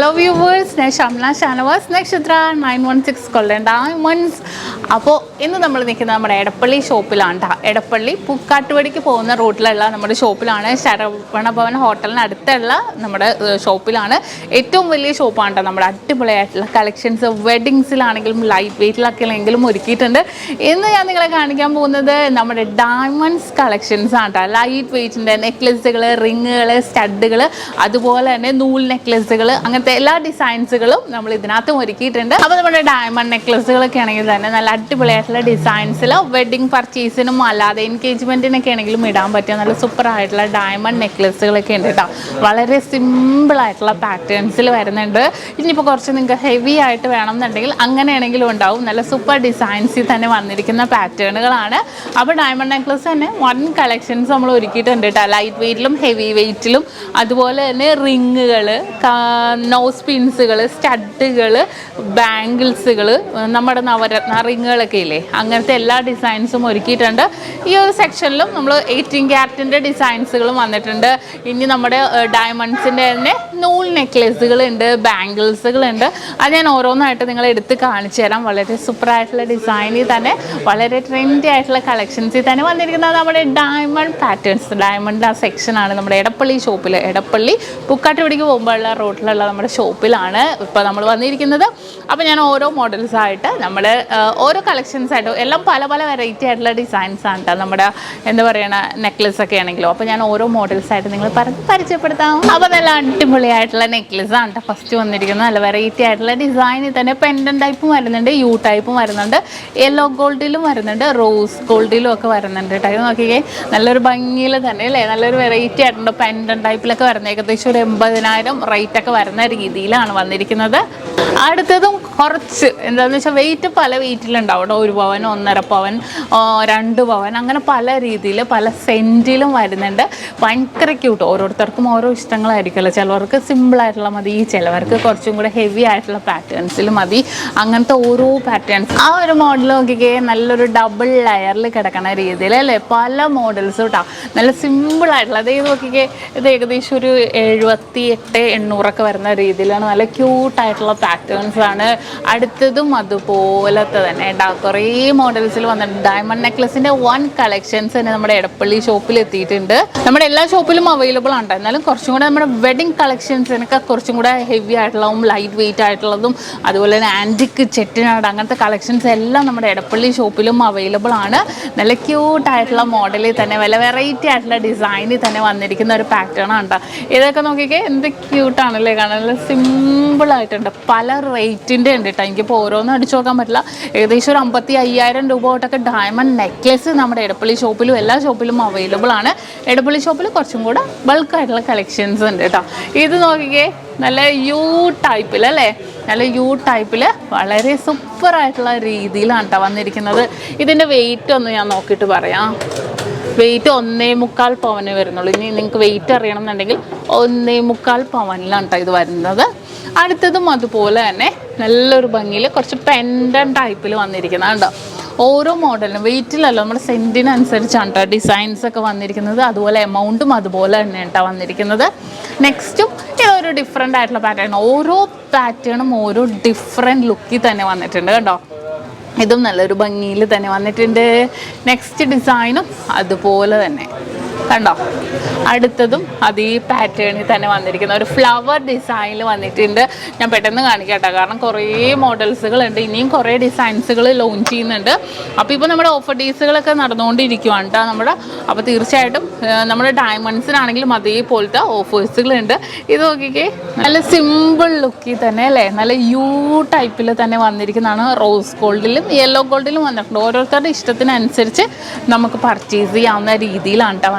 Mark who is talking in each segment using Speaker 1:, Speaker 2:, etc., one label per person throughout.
Speaker 1: Hello viewers ഞാൻ Shamla Shanavas Nakshatra nine one six Kollam ones അപ്പോൾ ഇന്ന് നമ്മൾ നിൽക്കുന്നത് നമ്മുടെ എടപ്പള്ളി ഷോപ്പിലാണ്. എടപ്പള്ളി പൂക്കാട്ടുപടിക്ക് പോകുന്ന റൂട്ടിലുള്ള നമ്മുടെ ഷോപ്പിലാണ് ശരവണ ഭവൻ ഹോട്ടലിന് അടുത്തുള്ള നമ്മുടെ ഷോപ്പിലാണ് ഏറ്റവും വലിയ ഷോപ്പാണ് നമ്മുടെ അടിപൊളിയായിട്ടുള്ള കളക്ഷൻസ് വെഡിങ്സിലാണെങ്കിലും ലൈറ്റ് വെയിറ്റിലൊക്കെ ആണെങ്കിലും ഒരുക്കിയിട്ടുണ്ട്. ഇന്ന് ഞാൻ നിങ്ങളെ കാണിക്കാൻ പോകുന്നത് നമ്മുടെ ഡയമണ്ട്സ് കളക്ഷൻസ് ആണ് കേട്ടോ ലൈറ്റ് വെയ്റ്റിന്റെ നെക്ലസുകൾ റിങ്ങുകൾ സ്റ്റഡുകൾ അതുപോലെ തന്നെ നൂൽ നെക്ലസുകൾ അങ്ങനത്തെ എല്ലാ ഡിസൈൻസുകളും നമ്മൾ ഇതിനകത്തും ഒരുക്കിയിട്ടുണ്ട്. അപ്പോൾ നമ്മുടെ ഡയമണ്ട് നെക്ലസുകളൊക്കെ ആണെങ്കിൽ തന്നെ നല്ല അടിപൊളിയായിട്ടുള്ള ഡിസൈൻസിൽ വെഡിങ് പർച്ചേസിനും അല്ലാതെ എൻഗേജ്മെന്റിനൊക്കെ ആണെങ്കിലും ഇടാൻ പറ്റിയ നല്ല സൂപ്പർ ആയിട്ടുള്ള ഡയമണ്ട് നെക്ലസുകളൊക്കെ ഉണ്ട് കേട്ടോ. വളരെ സിമ്പിൾ ആയിട്ടുള്ള പാറ്റേൺസിൽ വരുന്നുണ്ട്. ഇനിയിപ്പോൾ കുറച്ച് നിങ്ങൾക്ക് ഹെവി ആയിട്ട് വേണം വേണമെന്നുണ്ടെങ്കിൽ അങ്ങനെയാണെങ്കിലും ഉണ്ടാവും. നല്ല സൂപ്പർ ഡിസൈൻസിൽ തന്നെ വന്നിരിക്കുന്ന പാറ്റേണുകളാണ് അപ്പോൾ ഡയമണ്ട് നെക്ലസ് തന്നെ വൺ കളക്ഷൻസ് നമ്മൾ ഒരുക്കിയിട്ടുണ്ട് കേട്ടോ. ലൈറ്റ് വെയിറ്റിലും ഹെവി വെയിറ്റിലും അതുപോലെ തന്നെ റിങ്ങുകൾ നോസ് പിൻസുകൾ സ്റ്റഡുകൾ ബാംഗിൾസുകൾ നമ്മുടെ നവരത്ന റിങ്ങുകളൊക്കെ ഇല്ലേ? അങ്ങനത്തെ എല്ലാ ഡിസൈൻസും ഒരുക്കിയിട്ടുണ്ട്. ഈ ഒരു സെക്ഷനിലും നമ്മൾ എയ്റ്റീൻ ക്യാരറ്റിന്റെ ഡിസൈൻസുകളും വന്നിട്ടുണ്ട്. ഇനി നമ്മുടെ ഡയമണ്ട്സിന്റെ തന്നെ നൂൽ നെക്ലേസുകളുണ്ട് ബാംഗിൾസുകളുണ്ട് അത് ഞാൻ ഓരോന്നായിട്ട് നിങ്ങൾ എടുത്ത് കാണിച്ചു തരാം. വളരെ സൂപ്പറായിട്ടുള്ള ഡിസൈനിൽ തന്നെ വളരെ ട്രെൻഡി ആയിട്ടുള്ള കളക്ഷൻസിൽ തന്നെ വന്നിരിക്കുന്നത് നമ്മുടെ ഡയമണ്ട് പാറ്റേൺസ് ഡയമണ്ട് ആ സെക്ഷനാണ് നമ്മുടെ എടപ്പള്ളി ഷോപ്പിൽ എടപ്പള്ളി പുക്കാട്ടുപിടിക്ക് പോകുമ്പോഴുള്ള റോട്ടിലുള്ള നമ്മുടെ ഷോപ്പിലാണ് ഇപ്പോൾ നമ്മൾ വന്നിരിക്കുന്നത്. അപ്പോൾ ഞാൻ ഓരോ മോഡൽസ് ആയിട്ട് നമ്മൾ ഓരോ കളക്ഷൻസ് ആയിട്ട് എല്ലാം പല പല വെറൈറ്റി ആയിട്ടുള്ള ഡിസൈൻസ് ആണ് കേട്ടോ നമ്മുടെ എന്താ പറയണ നെക്ലസ് ഒക്കെ ആണെങ്കിലും. അപ്പോൾ ഞാൻ ഓരോ മോഡൽസ് ആയിട്ട് നിങ്ങൾ പറഞ്ഞ് പരിചയപ്പെടുത്താം. അപ്പോൾ നല്ല അടിപൊളിയായിട്ടുള്ള നെക്ലസ് ആണ് കേട്ടോ ഫസ്റ്റ് വന്നിരിക്കുന്നത്. നല്ല വെറൈറ്റി ആയിട്ടുള്ള ഡിസൈനിൽ തന്നെ പെൻഡൻ ടൈപ്പും വരുന്നുണ്ട് യു ടൈപ്പും വരുന്നുണ്ട് യെല്ലോ ഗോൾഡിലും വരുന്നുണ്ട് റോസ് ഗോൾഡിലും ഒക്കെ വരുന്നുണ്ട് കേട്ടോ നോക്കിക്കേ നല്ലൊരു ഭംഗിയിൽ തന്നെ അല്ലേ? നല്ലൊരു വെറൈറ്റി ആയിട്ടുണ്ട് പെൻഡൻ ടൈപ്പിലൊക്കെ വരുന്നത് ഏകദേശം ഒരു എൺപതിനായിരം റേറ്റ് ഒക്കെ വരുന്ന രീതിയിലാണ് വന്നിരിക്കുന്നത്. അടുത്തതും കുറച്ച് എന്താണെന്ന് വെച്ചാൽ വെയിറ്റ് പല വെയിറ്റിലുണ്ടാവും കേട്ടോ. ഒരു പവൻ ഒന്നര പവൻ രണ്ട് പവൻ അങ്ങനെ പല രീതിയിൽ പല സെന്റിലും വരുന്നുണ്ട്. ഭയങ്കര ക്യൂട്ട് ഓരോരുത്തർക്കും ഓരോ ഇഷ്ടങ്ങളായിരിക്കുമല്ലോ. ചിലവർക്ക് സിമ്പിളായിട്ടുള്ള മതി ചിലവർക്ക് കുറച്ചും കൂടെ ഹെവി ആയിട്ടുള്ള പാറ്റേൺസിൽ മതി. അങ്ങനത്തെ ഓരോ പാറ്റേൺസ് ആ ഒരു മോഡൽ നോക്കിക്കേ നല്ലൊരു ഡബിൾ ലെയറിൽ കിടക്കുന്ന രീതിയിൽ അല്ലേ? പല മോഡൽസ് കേട്ടോ നല്ല സിമ്പിളായിട്ടുള്ള അതേ നോക്കിക്കേ ഇത് ഏകദേശം ഒരു എഴുപത്തി എട്ട് എണ്ണൂറൊക്കെ വരുന്ന രീതിയിലാണ് നല്ല ക്യൂട്ടായിട്ടുള്ള പാറ്റേൺസ് ആണ്. അടുത്തതും അതുപോലത്തെ തന്നെ കേട്ടോ കുറേ മോഡൽസിൽ വന്നിട്ടുണ്ട്. ഡയമണ്ട് നെക്ലസിന്റെ വൺ കളക്ഷൻസ് തന്നെ നമ്മുടെ എടപ്പള്ളി ഷോപ്പിൽ എത്തിയിട്ടുണ്ട്. നമ്മുടെ എല്ലാ ഷോപ്പിലും അവൈലബിൾ ആണ്. എന്നാലും കുറച്ചും കൂടെ നമ്മുടെ വെഡിങ് കളക്ഷൻസിനൊക്കെ കുറച്ചും കൂടെ ഹെവി ആയിട്ടുള്ളതും ലൈറ്റ് വെയിറ്റ് ആയിട്ടുള്ളതും അതുപോലെ തന്നെ ആന്റിക് ചെട്ടിനാട് അങ്ങനത്തെ കളക്ഷൻസ് എല്ലാം നമ്മുടെ എടപ്പള്ളി ഷോപ്പിലും അവൈലബിൾ ആണ്. നല്ല ക്യൂട്ടായിട്ടുള്ള മോഡലിൽ തന്നെ വല്ല വെറൈറ്റി ആയിട്ടുള്ള ഡിസൈനിൽ തന്നെ വന്നിരിക്കുന്ന ഒരു പാറ്റേൺ ആണ്. ഇതൊക്കെ നോക്കിക്കേ? എന്ത് ക്യൂട്ടാണല്ലേ കാണാൻ സിമ്പിൾ ആയിട്ടുണ്ട് പല റേറ്റിന്റെ ഉണ്ട് കേട്ടോ എനിക്കിപ്പോൾ ഓരോന്നും അടിച്ചു നോക്കാൻ പറ്റില്ല. ഏകദേശം ഒരു അമ്പത്തി അയ്യായിരം രൂപ തൊട്ടൊക്കെ ഡയമണ്ട് നെക്ലസ് നമ്മുടെ എടപ്പള്ളി ഷോപ്പിലും എല്ലാ ഷോപ്പിലും അവൈലബിൾ ആണ്. എടപ്പള്ളി ഷോപ്പിൽ കുറച്ചും കൂടെ ബൾക്കായിട്ടുള്ള കളക്ഷൻസ് ഉണ്ട് കേട്ടോ ഇത് നോക്കിക്കേ നല്ല യു ടൈപ്പിൽ അല്ലേ? നല്ല യു ടൈപ്പിൽ വളരെ സൂപ്പർ ആയിട്ടുള്ള രീതിയിലാണ് കേട്ടോ വന്നിരിക്കുന്നത്. ഇതിന്റെ വെയിറ്റ് ഒന്ന് ഞാൻ നോക്കിയിട്ട് പറയാം. വെയിറ്റ് ഒന്നേ മുക്കാൽ പവന് വരുന്നുള്ളൂ. ഇനി നിങ്ങൾക്ക് വെയിറ്റ് അറിയണം എന്നുണ്ടെങ്കിൽ ഒന്നേ മുക്കാൽ പവനിലാണ് കേട്ടോ ഇത് വരുന്നത്. അടുത്തതും അതുപോലെ തന്നെ നല്ലൊരു ഭംഗിയിൽ കുറച്ച് പെൻഡൻ ടൈപ്പിൽ വന്നിരിക്കുന്നതുണ്ടോ ഓരോ മോഡലിനും വെയിറ്റിലല്ല നമ്മുടെ സെന്റിനനുസരിച്ചാണ് കേട്ടോ ഡിസൈൻസ് ഒക്കെ വന്നിരിക്കുന്നത്. അതുപോലെ എമൗണ്ടും അതുപോലെ തന്നെ കേട്ടോ വന്നിരിക്കുന്നത്. നെക്സ്റ്റും ഇതൊരു ഡിഫറെന്റ് ആയിട്ടുള്ള പാറ്റേൺ ഓരോ പാറ്റേണും ഓരോ ഡിഫറെന്റ് ലുക്കിൽ തന്നെ വന്നിട്ടുണ്ട് കേട്ടോ ഇതും നല്ലൊരു ഭംഗിയിൽ തന്നെ വന്നിട്ടുണ്ട്. നെക്സ്റ്റ് ഡിസൈനും അതുപോലെ തന്നെ. കണ്ടോ? അടുത്തതും അതേ പാറ്റേണിൽ തന്നെ വന്നിരിക്കുന്ന ഒരു ഫ്ലവർ ഡിസൈനിൽ വന്നിട്ടുണ്ട്. ഞാൻ പെട്ടെന്ന് കാണിക്കട്ടെ. കാരണം കുറേ മോഡൽസുകളുണ്ട് ഇനിയും കുറേ ഡിസൈൻസുകൾ ലോഞ്ച് ചെയ്യുന്നുണ്ട്. അപ്പോൾ ഇപ്പോൾ നമ്മുടെ ഓഫർ ഡേയ്സുകളൊക്കെ നടന്നുകൊണ്ടിരിക്കുവാണ് കേട്ടോ നമ്മുടെ. അപ്പോൾ തീർച്ചയായിട്ടും നമ്മുടെ ഡയമണ്ട്സിനാണെങ്കിലും അതേപോലത്തെ ഓഫേഴ്സുകളുണ്ട് ഇത് നോക്കിക്കേ. നല്ല സിമ്പിൾ ലുക്കിൽ തന്നെ അല്ലേ? നല്ല യു ടൈപ്പിൽ തന്നെ വന്നിരിക്കുന്നതാണ് റോസ് ഗോൾഡിലും യെല്ലോ ഗോൾഡിലും വന്നിട്ടുണ്ട്. ഓരോരുത്തരുടെ ഇഷ്ടത്തിനനുസരിച്ച് നമുക്ക് പർച്ചേസ് ചെയ്യാവുന്ന രീതിയിലാണ് കേട്ടോ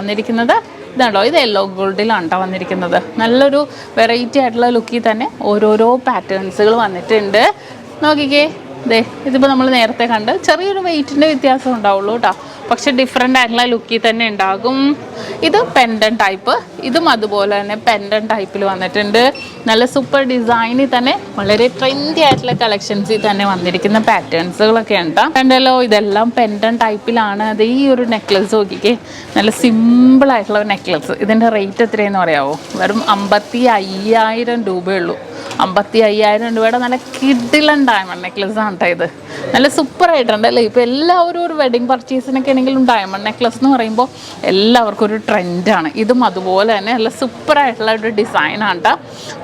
Speaker 1: ഇതാണോ ഇത് യെല്ലോ ഗോൾഡിലാണ് കേട്ടോ വന്നിരിക്കുന്നത്. നല്ലൊരു വെറൈറ്റി ആയിട്ടുള്ള ലുക്കിൽ തന്നെ ഓരോരോ പാറ്റേൺസുകൾ വന്നിട്ടുണ്ട്. നോക്കിക്കേ. ദേ ഇതിപ്പോൾ നമ്മൾ നേരത്തെ കണ്ട് ചെറിയൊരു വെയിറ്റിന്റെ വ്യത്യാസം ഉണ്ടാവുള്ളൂ കേട്ടോ പക്ഷെ ഡിഫറെന്റ് ആയിട്ടുള്ള ലുക്കിൽ തന്നെ ഉണ്ടാകും. ഇത് പെൻഡൻ ടൈപ്പ് ഇതും അതുപോലെ തന്നെ പെൻഡൻ ടൈപ്പിൽ വന്നിട്ടുണ്ട്. നല്ല സൂപ്പർ ഡിസൈനിൽ തന്നെ വളരെ ട്രെൻഡി ആയിട്ടുള്ള കളക്ഷൻസിൽ തന്നെ വന്നിരിക്കുന്ന പാറ്റേൺസുകളൊക്കെ ഉണ്ട് കണ്ടല്ലോ ഇതെല്ലാം പെൻഡൻ ടൈപ്പിലാണ് അത് ഈ ഒരു നെക്ലസ് നോക്കിക്കേ. നല്ല സിമ്പിൾ ആയിട്ടുള്ള ഒരു നെക്ലസ് ഇതിന്റെ റേറ്റ് എത്രയെന്ന് പറയാമോ വെറും അമ്പത്തി അയ്യായിരം രൂപയുള്ളൂ അമ്പത്തി അയ്യായിരം രൂപയുടെ നല്ല കിഡിലൻ ഡയമണ്ട് നെക്ലസ് ആണ് കേട്ടോ ഇത്. നല്ല സൂപ്പറായിട്ടുണ്ട് അല്ലേ? ഇപ്പോൾ എല്ലാവരും ഒരു വെഡിങ് പർച്ചേസിനൊക്കെ ആണെങ്കിലും ഡയമണ്ട് നെക്ലസ് എന്ന് പറയുമ്പോൾ എല്ലാവർക്കും ഒരു ട്രെൻഡാണ് ഇതും അതുപോലെ തന്നെ നല്ല സൂപ്പറായിട്ടുള്ള ഒരു ഡിസൈനാണ് കേട്ടോ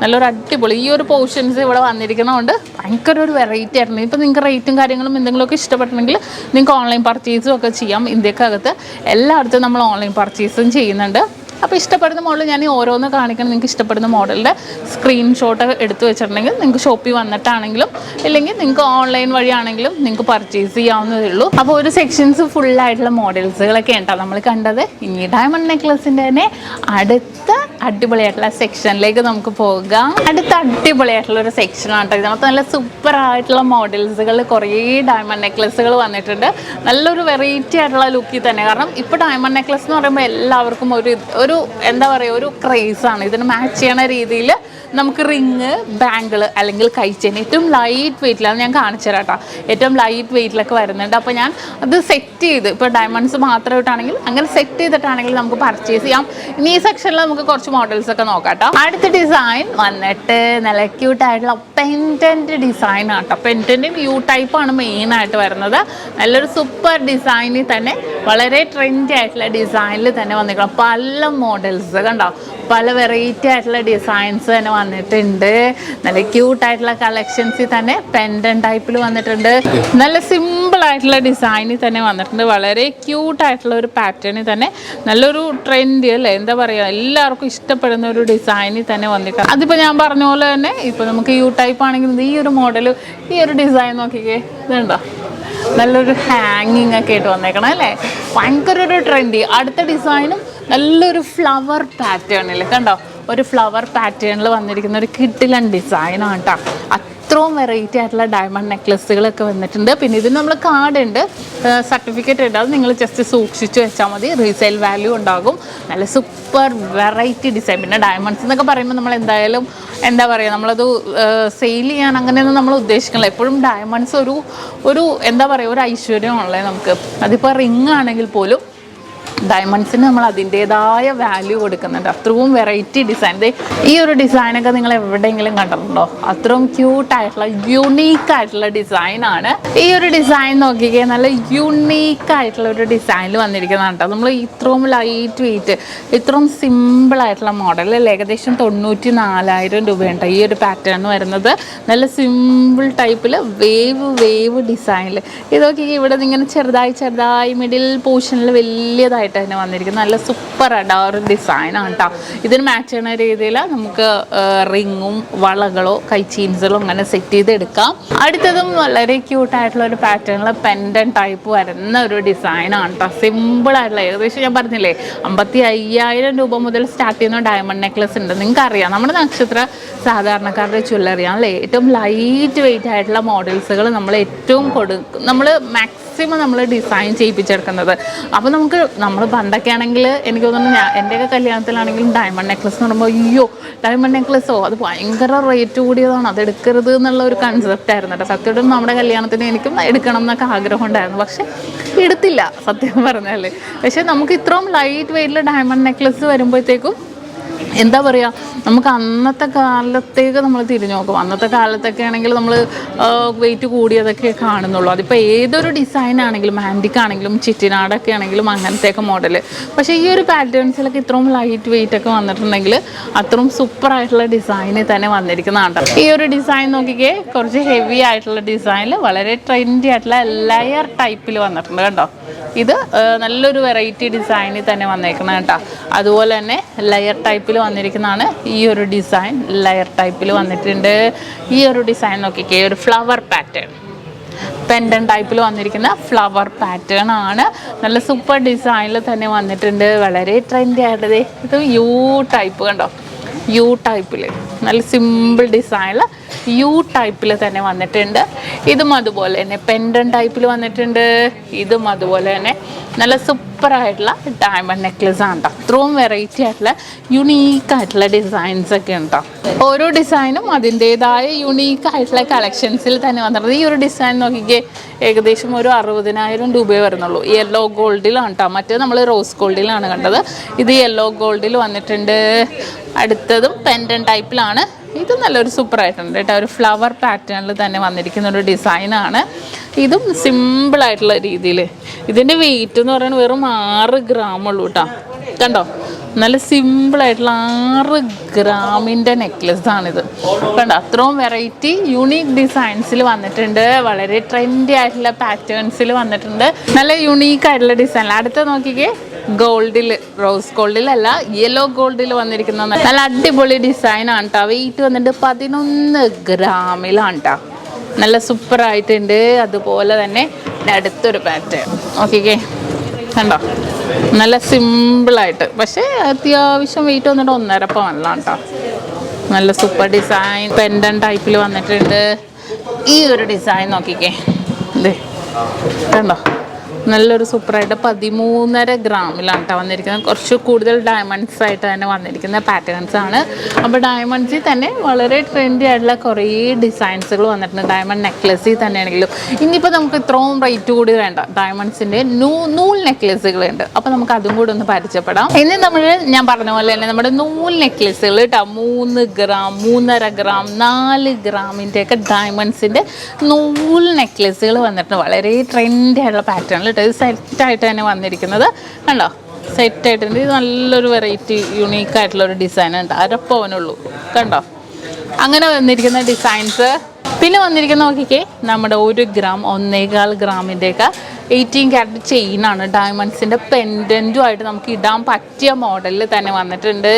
Speaker 1: നല്ലൊരു അടിപൊളി ഈ ഒരു പോർഷൻസ് ഇവിടെ വന്നിരിക്കുന്നതുകൊണ്ട് ഭയങ്കര ഒരു വെറൈറ്റി ആയിരുന്നു. ഇപ്പോൾ നിങ്ങൾക്ക് റേറ്റും കാര്യങ്ങളും എന്തെങ്കിലുമൊക്കെ ഇഷ്ടപ്പെട്ടിട്ടുണ്ടെങ്കിൽ നിങ്ങൾക്ക് ഓൺലൈൻ പർച്ചേസും ഒക്കെ ചെയ്യാം. ഇന്ത്യക്കകത്ത് എല്ലായിടത്തും നമ്മൾ ഓൺലൈൻ പർച്ചേസും ചെയ്യുന്നുണ്ട്. അപ്പോൾ ഇഷ്ടപ്പെടുന്ന മോഡൽ ഞാൻ ഓരോന്ന് കാണിക്കണം. നിങ്ങൾക്ക് ഇഷ്ടപ്പെടുന്ന മോഡലിന്റെ സ്ക്രീൻഷോട്ട് എടുത്ത് വെച്ചിട്ടുണ്ടെങ്കിൽ നിങ്ങൾക്ക് ഷോപ്പിൽ വന്നിട്ടാണെങ്കിലും ഇല്ലെങ്കിൽ നിങ്ങൾക്ക് ഓൺലൈൻ വഴിയാണെങ്കിലും നിങ്ങൾക്ക് പർച്ചേസ് ചെയ്യാവുന്നതേ ഉള്ളൂ. അപ്പോൾ ഒരു സെക്ഷൻസ് ഫുള്ളായിട്ടുള്ള മോഡൽസുകളൊക്കെ ഉണ്ടാവും നമ്മൾ കണ്ടത്. ഇനി ഡയമണ്ട് നെക്ലസിന്റെ തന്നെ അടുത്ത അടിപൊളിയായിട്ടുള്ള സെക്ഷനിലേക്ക് നമുക്ക് പോകാം. അടുത്ത അടിപൊളിയായിട്ടുള്ള ഒരു സെക്ഷനാണ് കേട്ടോ ഇതിനകത്ത് നല്ല സൂപ്പർ ആയിട്ടുള്ള മോഡൽസുകൾ കുറേ ഡയമണ്ട് നെക്ലസുകൾ വന്നിട്ടുണ്ട്. നല്ലൊരു വെറൈറ്റി ആയിട്ടുള്ള ലുക്കിൽ തന്നെ. കാരണം ഇപ്പോൾ ഡയമണ്ട് നെക്ലസ് എന്ന് പറയുമ്പോൾ എല്ലാവർക്കും ഒരു ഒരു എന്താ പറയുക ഒരു ക്രേസാണ് ഇതിന് മാച്ച് ചെയ്യണ രീതിയിൽ നമുക്ക് റിങ് ബാങ്കിൾ അല്ലെങ്കിൽ കൈച്ചെയിൻ ഏറ്റവും ലൈറ്റ് വെയിറ്റിലാണ് ഞാൻ കാണിച്ചു തരാം കേട്ടോ ഏറ്റവും ലൈറ്റ് വെയിറ്റിലൊക്കെ വരുന്നുണ്ട്. അപ്പോൾ ഞാൻ അത് സെറ്റ് ചെയ്ത് ഇപ്പോൾ ഡയമണ്ട്സ് മാത്രമായിട്ടാണെങ്കിൽ അങ്ങനെ സെറ്റ് ചെയ്തിട്ടാണെങ്കിൽ നമുക്ക് പർച്ചേസ് ചെയ്യാം. ഇനി ഈ സെക്ഷനിൽ നമുക്ക് കുറച്ച് മോഡൽസ് ഒക്കെ നോക്കാം കേട്ടോ അടുത്ത ഡിസൈൻ വന്നിട്ട് നല്ല ക്യൂട്ടായിട്ടുള്ള പെന്റന്റ് ഡിസൈൻ ആട്ടോ പെന്റന്റും യു ടൈപ്പാണ് മെയിനായിട്ട് വരുന്നത്. നല്ലൊരു സൂപ്പർ ഡിസൈനിൽ തന്നെ. വളരെ ട്രെൻഡി ആയിട്ടുള്ള ഡിസൈനിൽ തന്നെ വന്നിരിക്കണം. പല മോഡൽസ് കണ്ടോ? പല വെറൈറ്റി ആയിട്ടുള്ള ഡിസൈൻസ് തന്നെ വന്നിട്ടുണ്ട്. നല്ല ക്യൂട്ട് ആയിട്ടുള്ള കളക്ഷൻസിൽ തന്നെ പെൻഡൻ ടൈപ്പിൽ വന്നിട്ടുണ്ട്. നല്ല സിമ്പിൾ ആയിട്ടുള്ള ഡിസൈനിൽ തന്നെ വന്നിട്ടുണ്ട്. വളരെ ക്യൂട്ട് ആയിട്ടുള്ള ഒരു പാറ്റേണിൽ തന്നെ നല്ലൊരു ട്രെൻഡ് അല്ലേ? എന്താ പറയുക എല്ലാവർക്കും ഇഷ്ടപ്പെടുന്ന ഒരു ഡിസൈനിൽ തന്നെ വന്നിട്ടുണ്ട്. അതിപ്പോൾ ഞാൻ പറഞ്ഞ പോലെ തന്നെ ഇപ്പോൾ നമുക്ക് യു ടൈപ്പ് ആണെങ്കിലും ഈ ഒരു മോഡൽ ഈ ഒരു ഡിസൈൻ നോക്കിക്കേ ഇതുണ്ടോ? നല്ലൊരു ഹാങ്ങിങ് ഒക്കെ ആയിട്ട് വന്നേക്കണം അല്ലേ? ഭയങ്കര ഒരു ട്രെൻഡി അടുത്ത ഡിസൈനും നല്ലൊരു ഫ്ലവർ പാറ്റേണിൽ കണ്ടോ? ഒരു ഫ്ലവർ പാറ്റേണിൽ വന്നിരിക്കുന്ന ഒരു കിട്ടിലൻ ഡിസൈനാണ് കേട്ടോ അത്രയും വെറൈറ്റി ആയിട്ടുള്ള ഡയമണ്ട് നെക്ലസ്സുകളൊക്കെ വന്നിട്ടുണ്ട്. പിന്നെ ഇതിന് നമ്മൾ കാർഡ് ഉണ്ട്. സർട്ടിഫിക്കറ്റ് ഉണ്ട്. അത് നിങ്ങൾ ജസ്റ്റ് സൂക്ഷിച്ചു വെച്ചാൽ മതി. റീസെയിൽ വാല്യൂ ഉണ്ടാകും. നല്ല സൂപ്പർ വെറൈറ്റി ഡിസൈൻ പിന്നെ ഡയമണ്ട്സ് എന്നൊക്കെ പറയുമ്പോൾ നമ്മൾ എന്തായാലും എന്താ പറയുക നമ്മളത് സെയിൽ ചെയ്യാൻ അങ്ങനെയൊന്നും നമ്മൾ ഉദ്ദേശിക്കണില്ല. എപ്പോഴും ഡയമണ്ട്സ് ഒരു ഒരു എന്താ പറയുക ഒരു ഐശ്വര്യമാണല്ലേ നമുക്ക്. അതിപ്പോൾ റിങ് ആണെങ്കിൽ പോലും ഡയമണ്ട്സിന് നമ്മൾ അതിന്റെതായ വാല്യൂ കൊടുക്കുന്നുണ്ട്. അത്രയും വെറൈറ്റി ഡിസൈൻ ഈ ഒരു ഡിസൈനൊക്കെ നിങ്ങൾ എവിടെയെങ്കിലും കണ്ടിട്ടുണ്ടോ? അത്രയും ക്യൂട്ട് ആയിട്ടുള്ള യുണീക്ക് ആയിട്ടുള്ള ഡിസൈനാണ് ഈ ഒരു ഡിസൈൻ നോക്കിക്കേ നല്ല യുണീക്ക് ആയിട്ടുള്ള ഒരു ഡിസൈനിൽ വന്നിരിക്കുന്നതാണ് കേട്ടോ നമ്മൾ ഇത്രയും ലൈറ്റ് വെയിറ്റ് ഇത്രയും സിമ്പിൾ ആയിട്ടുള്ള മോഡൽ അല്ലേ ഏകദേശം തൊണ്ണൂറ്റി നാലായിരം രൂപയുണ്ട്. ഈ ഒരു പാറ്റേൺ വരുന്നത്. നല്ല സിമ്പിൾ ടൈപ്പിൽ വേവ് വേവ് ഡിസൈനിൽ ഇതൊക്കെ ഇവിടെ ഇങ്ങനെ ചെറുതായി ചെറുതായി മിഡിൽ പോർഷനിൽ വലിയതായിട്ട് തന്നെ വന്നിരിക്കുന്നത്. നല്ല സൂപ്പർ അഡാർ ഡിസൈനാണ് കേട്ടോ ഇതിന് മാച്ച് ചെയ്യുന്ന രീതിയിൽ നമുക്ക് റിങ്ങും വളകളോ കൈ ചീൻസുകളോ അങ്ങനെ സെറ്റ് ചെയ്തെടുക്കാം. അടുത്തതും വളരെ ക്യൂട്ടായിട്ടുള്ള ഒരു പാറ്റേണിൽ പെൻഡൻ ടൈപ്പ് വരുന്ന ഒരു ഡിസൈനാണ് കേട്ടോ സിമ്പിൾ ആയിട്ടുള്ള ഏകദേശം ഞാൻ പറഞ്ഞില്ലേ അമ്പത്തി അയ്യായിരം രൂപ മുതൽ സ്റ്റാർട്ട് ചെയ്യുന്ന ഡയമണ്ട് നെക്ലസ് ഉണ്ട്. നിങ്ങൾക്ക് അറിയാം നമ്മുടെ നക്ഷത്ര സാധാരണക്കാരുടെ ജ്വല്ലറിയാണ് അല്ലേ? ഏറ്റവും ലൈറ്റ് വെയിറ്റ് ആയിട്ടുള്ള മോഡൽസുകൾ നമ്മൾ ഏറ്റവും കൊടുക്കും നമ്മൾ മാക്സിമം നമ്മൾ ഡിസൈൻ ചെയ്യിപ്പിച്ചെടുക്കുന്നത്. അപ്പോൾ നമുക്ക് നമ്മൾ പണ്ടൊക്കെ ആണെങ്കിൽ എനിക്ക് തോന്നുന്നു ഞാൻ എന്റെയൊക്കെ കല്യാണത്തിലാണെങ്കിലും ഡയമണ്ട് നെക്ലസ് എന്ന് പറയുമ്പോൾ അയ്യോ ഡയമണ്ട് നെക്ലസോ അത് ഭയങ്കര റേറ്റ് കൂടിയതാണ്. അത് എടുക്കരുത് എന്നുള്ള ഒരു കൺസെപ്റ്റ് ആയിരുന്നു കേട്ടോ. സത്യമായിട്ടും നമ്മുടെ കല്യാണത്തിന് എനിക്കും എടുക്കണം എന്നൊക്കെ ആഗ്രഹം ഉണ്ടായിരുന്നു. പക്ഷേ എടുത്തില്ല സത്യം പറഞ്ഞാൽ പക്ഷേ നമുക്ക് ഇത്രയും ലൈറ്റ് വെയിറ്റിൽ ഡയമണ്ട് നെക്ലസ് വരുമ്പോഴത്തേക്കും എന്താ പറയുക നമുക്ക് അന്നത്തെ കാലത്തേക്ക് നമ്മൾ തിരിഞ്ഞു നോക്കും. അന്നത്തെ കാലത്തൊക്കെ ആണെങ്കിൽ നമ്മൾ വെയിറ്റ് കൂടിയതൊക്കെ കാണുന്നുള്ളൂ. അതിപ്പോൾ ഏതൊരു ഡിസൈൻ ആണെങ്കിലും ആന്റിക് ആണെങ്കിലും ചിറ്റിനാടൊക്കെ ആണെങ്കിലും അങ്ങനത്തെയൊക്കെ മോഡൽ പക്ഷേ ഈ ഒരു പാറ്റേൺസിലൊക്കെ ഇത്രയും ലൈറ്റ് വെയിറ്റ് ഒക്കെ വന്നിട്ടുണ്ടെങ്കിൽ അത്രയും സൂപ്പർ ആയിട്ടുള്ള ഡിസൈനിൽ തന്നെ വന്നിരിക്കുന്നതാണ് ഈ ഒരു ഡിസൈൻ നോക്കിക്കേ കുറച്ച് ഹെവി ആയിട്ടുള്ള ഡിസൈനിൽ വളരെ ട്രെൻഡി ആയിട്ടുള്ള ലെയർ ടൈപ്പിൽ വന്നിട്ടുണ്ട് കേട്ടോ ഇത് നല്ലൊരു വെറൈറ്റി ഡിസൈനിൽ തന്നെ വന്നേക്കണം കേട്ടോ. അതുപോലെ തന്നെ ലെയർ ടൈപ്പിൽ വന്നിരിക്കുന്നതാണ്. ഈ ഒരു ഡിസൈൻ ലെയർ ടൈപ്പിൽ വന്നിട്ടുണ്ട്. ഈ ഒരു ഡിസൈൻ നോക്കിക്കേ ഒരു ഫ്ലവർ പാറ്റേൺ പെൻഡൻ ടൈപ്പിൽ വന്നിരിക്കുന്ന ഫ്ലവർ പാറ്റേൺ ആണ്. നല്ല സൂപ്പർ ഡിസൈനിൽ തന്നെ വന്നിട്ടുണ്ട്. വളരെ ട്രെൻഡി ആയിട്ടത്. ഇത് യു ടൈപ്പ് കണ്ടോ? യു ടൈപ്പിൽ നല്ല സിമ്പിൾ ഡിസൈനിൽ യു ടൈപ്പിൽ തന്നെ വന്നിട്ടുണ്ട്. ഇതും അതുപോലെ തന്നെ പെൻഡൻ ടൈപ്പിൽ വന്നിട്ടുണ്ട്. ഇതും അതുപോലെ തന്നെ നല്ല സൂപ്പറായിട്ടുള്ള ഡയമണ്ട് നെക്ലസ് ആണ് കേട്ടോ അത്രയും വെറൈറ്റി ആയിട്ടുള്ള യുണീക്ക് ആയിട്ടുള്ള ഡിസൈൻസ് ഒക്കെ ഉണ്ടോ ഓരോ ഡിസൈനും അതിന്റെതായ യുണീക്ക് ആയിട്ടുള്ള കളക്ഷൻസിൽ തന്നെ വന്നിട്ടുണ്ട്. ഈ ഒരു ഡിസൈൻ നോക്കിക്കേ ഏകദേശം ഒരു അറുപതിനായിരം രൂപയെ വരുന്നുള്ളൂ. യെല്ലോ ഗോൾഡിലാണ് കേട്ടോ മറ്റേ നമ്മൾ റോസ് ഗോൾഡിലാണ് കണ്ടത്. ഇത് യെല്ലോ ഗോൾഡിൽ വന്നിട്ടുണ്ട്. അടുത്തതും പെൻഡൻ ടൈപ്പിലാണ് ഇത് നല്ലൊരു സൂപ്പർ ആയിട്ടുണ്ട് കേട്ടോ. ഒരു ഫ്ലവർ പാറ്റേണിൽ തന്നെ വന്നിരിക്കുന്ന ഒരു ഡിസൈനാണ് ഇതും സിമ്പിൾ ആയിട്ടുള്ള രീതിയിൽ ഇതിന്റെ വെയിറ്റ് എന്ന് പറയുന്നത് വെറും ആറ് ഗ്രാം ഉള്ളൂ കേട്ടോ. കണ്ടോ? നല്ല സിമ്പിൾ ആയിട്ടുള്ള ആറ് ഗ്രാമിന്റെ നെക്ലസ് ആണിത്. കണ്ടോ? അത്രയും വെറൈറ്റി യുണീക്ക് ഡിസൈൻസിൽ വന്നിട്ടുണ്ട്. വളരെ ട്രെൻഡി ആയിട്ടുള്ള പാറ്റേൺസിൽ വന്നിട്ടുണ്ട്. നല്ല യുണീക്ക് ആയിട്ടുള്ള ഡിസൈൻ അടുത്ത നോക്കിക്കേ. ഗോൾഡിൽ റോസ് ഗോൾഡിലല്ല യെല്ലോ ഗോൾഡിൽ വന്നിരിക്കുന്ന നല്ല അടിപൊളി ഡിസൈൻ ആണ് കേട്ടോ വെയിറ്റ് വന്നിട്ട് പതിനൊന്ന് ഗ്രാമിലാണ് കേട്ടോ നല്ല സൂപ്പർ ആയിട്ടുണ്ട്. അതുപോലെ തന്നെ അടുത്തൊരു പാറ്റേൺ ഓക്കെ കണ്ടോ? നല്ല സിമ്പിളായിട്ട് പക്ഷേ അത്യാവശ്യം വെയിറ്റ് വന്നിട്ട് ഒന്നര പവനിലാണ് കേട്ടോ നല്ല സൂപ്പർ ഡിസൈൻ പെൻഡൻ ടൈപ്പിൽ വന്നിട്ടുണ്ട്. ഈ ഒരു ഡിസൈൻ നോക്കിക്കേ. ഇത് കണ്ടോ? നല്ലൊരു സൂപ്പറായിട്ട് പതിമൂന്നര ഗ്രാമിലാണ് കേട്ടോ വന്നിരിക്കുന്നത്. കുറച്ച് കൂടുതൽ ഡയമണ്ട്സ് ആയിട്ട് തന്നെ വന്നിരിക്കുന്ന പാറ്റേൺസ് ആണ്. അപ്പോൾ ഡയമണ്ട്സിൽ തന്നെ വളരെ ട്രെൻഡി ആയിട്ടുള്ള കുറേ ഡിസൈൻസുകൾ വന്നിട്ടുണ്ട്. ഡയമണ്ട് നെക്ലസിൽ തന്നെയാണെങ്കിലും. ഇനിയിപ്പോൾ നമുക്ക് ഇത്രയും റേറ്റ് കൂടി വേണ്ട. ഡയമണ്ട്സിന്റെ നൂ നൂൽ നെക്ലസുകളുണ്ട് അപ്പോൾ നമുക്ക് അതും കൂടി ഒന്ന് പരിചയപ്പെടാം. ഇനി നമ്മൾ ഞാൻ പറഞ്ഞ പോലെ തന്നെ നമ്മുടെ നൂൽ നെക്ലസുകൾ കേട്ടോ മൂന്ന് ഗ്രാം മൂന്നര ഗ്രാം നാല് ഗ്രാമിന്റെയൊക്കെ ഡയമണ്ട്സിന്റെ നൂൽ നെക്ലസുകൾ വന്നിട്ടുണ്ട്. വളരെ ട്രെൻഡി ആയിട്ടുള്ള പാറ്റേണിൽ കേട്ടോ. ഇത് സെറ്റായിട്ട് തന്നെ വന്നിരിക്കുന്നത്. കണ്ടോ? സെറ്റായിട്ടുണ്ട്. ഇത് നല്ലൊരു വെറൈറ്റി യുണീക്ക് ആയിട്ടുള്ള ഒരു ഡിസൈൻ ഉണ്ട് അരപ്പവനുള്ളൂ കണ്ടോ? അങ്ങനെ വന്നിരിക്കുന്ന ഡിസൈൻസ് പിന്നെ വന്നിരിക്കുന്ന നോക്കിക്കേ നമ്മുടെ ഒരു ഗ്രാം ഒന്നേകാൽ ഗ്രാമിന്റെയൊക്കെ എയ്റ്റീൻ ക്യാരറ്റ് ചെയിനാണ് ഡയമണ്ട്സിന്റെ പെൻഡന്റും ആയിട്ട് നമുക്ക് ഇടാൻ പറ്റിയ മോഡലിൽ തന്നെ വന്നിട്ടുണ്ട്.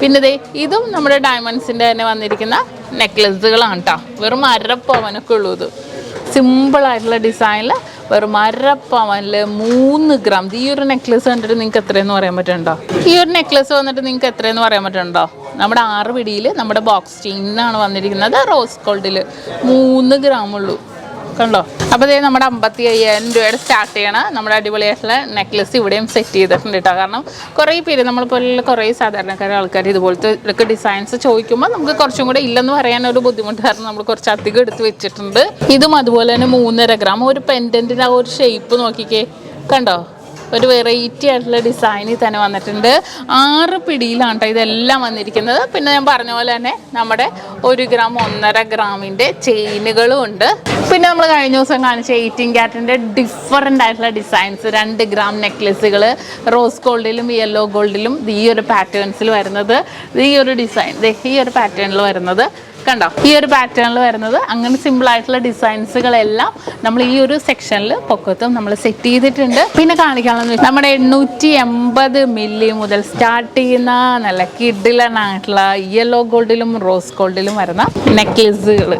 Speaker 1: പിന്നെ ദേ ഇതും നമ്മുടെ ഡയമണ്ട്സിന്റെ തന്നെ വന്നിരിക്കുന്ന നെക്ലസുകളാണ് കേട്ടോ. വെറും അരപ്പവനൊക്കെ ഉള്ളൂ ഇത്. സിമ്പിളായിട്ടുള്ള ഡിസൈനിൽ വെറും അരപ്പവനിൽ മൂന്ന് ഗ്രാം ഈ ഒരു നെക്ലസ് കണ്ടിട്ട് നിങ്ങൾക്ക് എത്രയെന്ന് പറയാൻ പറ്റുന്നുണ്ടോ? ഈ ഒരു നെക്ലസ് വന്നിട്ട് നിങ്ങൾക്ക് എത്രയെന്ന് പറയാൻ പറ്റുന്നുണ്ടോ? നമ്മുടെ ആറ് പിടിയിൽ നമ്മുടെ ബോക്സ് ചെയിനാണ് വന്നിരിക്കുന്നത് റോസ് ഗോൾഡിൽ മൂന്ന് ഗ്രാം ഉള്ളൂ. കണ്ടോ? അപ്പോൾ ഇതേ നമ്മുടെ അമ്പത്തി അയ്യായിരം രൂപയുടെ സ്റ്റാർട്ട് ചെയ്യണ നമ്മുടെ അടിപൊളിയായിട്ടുള്ള നെക്ലസ് ഇവിടെയും സെറ്റ് ചെയ്തിട്ടുണ്ട് കേട്ടോ കാരണം കുറേ പേര് നമ്മളെപ്പോലുള്ള കുറേ സാധാരണക്കാരെ ആൾക്കാർ ഇതുപോലത്തെ ഇതൊക്കെ ഡിസൈൻസ് ചോദിക്കുമ്പോൾ നമുക്ക് കുറച്ചും കൂടെ ഇല്ലെന്ന് പറയാൻ ഒരു ബുദ്ധിമുട്ട് കാരണം നമ്മൾ കുറച്ച് അധികം എടുത്ത് വെച്ചിട്ടുണ്ട്. ഇതും അതുപോലെ തന്നെ മൂന്നര ഗ്രാം ഒരു പെൻഡന്റിന്റെ ആ ഒരു ഷേപ്പ് നോക്കിക്കേ. കണ്ടോ? ഒരു വെറൈറ്റി ആയിട്ടുള്ള ഡിസൈനിൽ തന്നെ വന്നിട്ടുണ്ട്. ആറ് പിടിയിലാണ് കേട്ടോ ഇതെല്ലാം വന്നിരിക്കുന്നത്. പിന്നെ ഞാൻ പറഞ്ഞ പോലെ തന്നെ നമ്മുടെ ഒരു ഗ്രാം ഒന്നര ഗ്രാമിന്റെ ചെയിനുകളും ഉണ്ട്. പിന്നെ നമ്മൾ കഴിഞ്ഞ ദിവസം കാണിച്ച എയ്റ്റീൻ ക്യാറ്റിന്റെ ഡിഫറന്റ് ആയിട്ടുള്ള ഡിസൈൻസ് രണ്ട് ഗ്രാം നെക്ലസുകൾ റോസ് ഗോൾഡിലും യെല്ലോ ഗോൾഡിലും ഈ ഒരു പാറ്റേൺസിൽ വരുന്നത്. ഈ ഒരു ഡിസൈൻ ഈ ഒരു പാറ്റേണിൽ വരുന്നത് കണ്ടോ? ഈ ഒരു പാറ്റേണിൽ വരുന്നത് അങ്ങനെ സിമ്പിൾ ആയിട്ടുള്ള ഡിസൈൻസുകളെല്ലാം നമ്മൾ ഈ ഒരു സെക്ഷനിൽ പൊക്കത്തും നമ്മൾ സെറ്റ് ചെയ്തിട്ടുണ്ട്. പിന്നെ കാണിക്കാനുള്ള നമ്മുടെ എണ്ണൂറ്റി എൺപത് മില്ലി മുതൽ സ്റ്റാർട്ട് ചെയ്യുന്ന നല്ല കിഡിലനായിട്ടുള്ള യെല്ലോ ഗോൾഡിലും റോസ് ഗോൾഡിലും വരുന്ന നെക്ലസുകൾ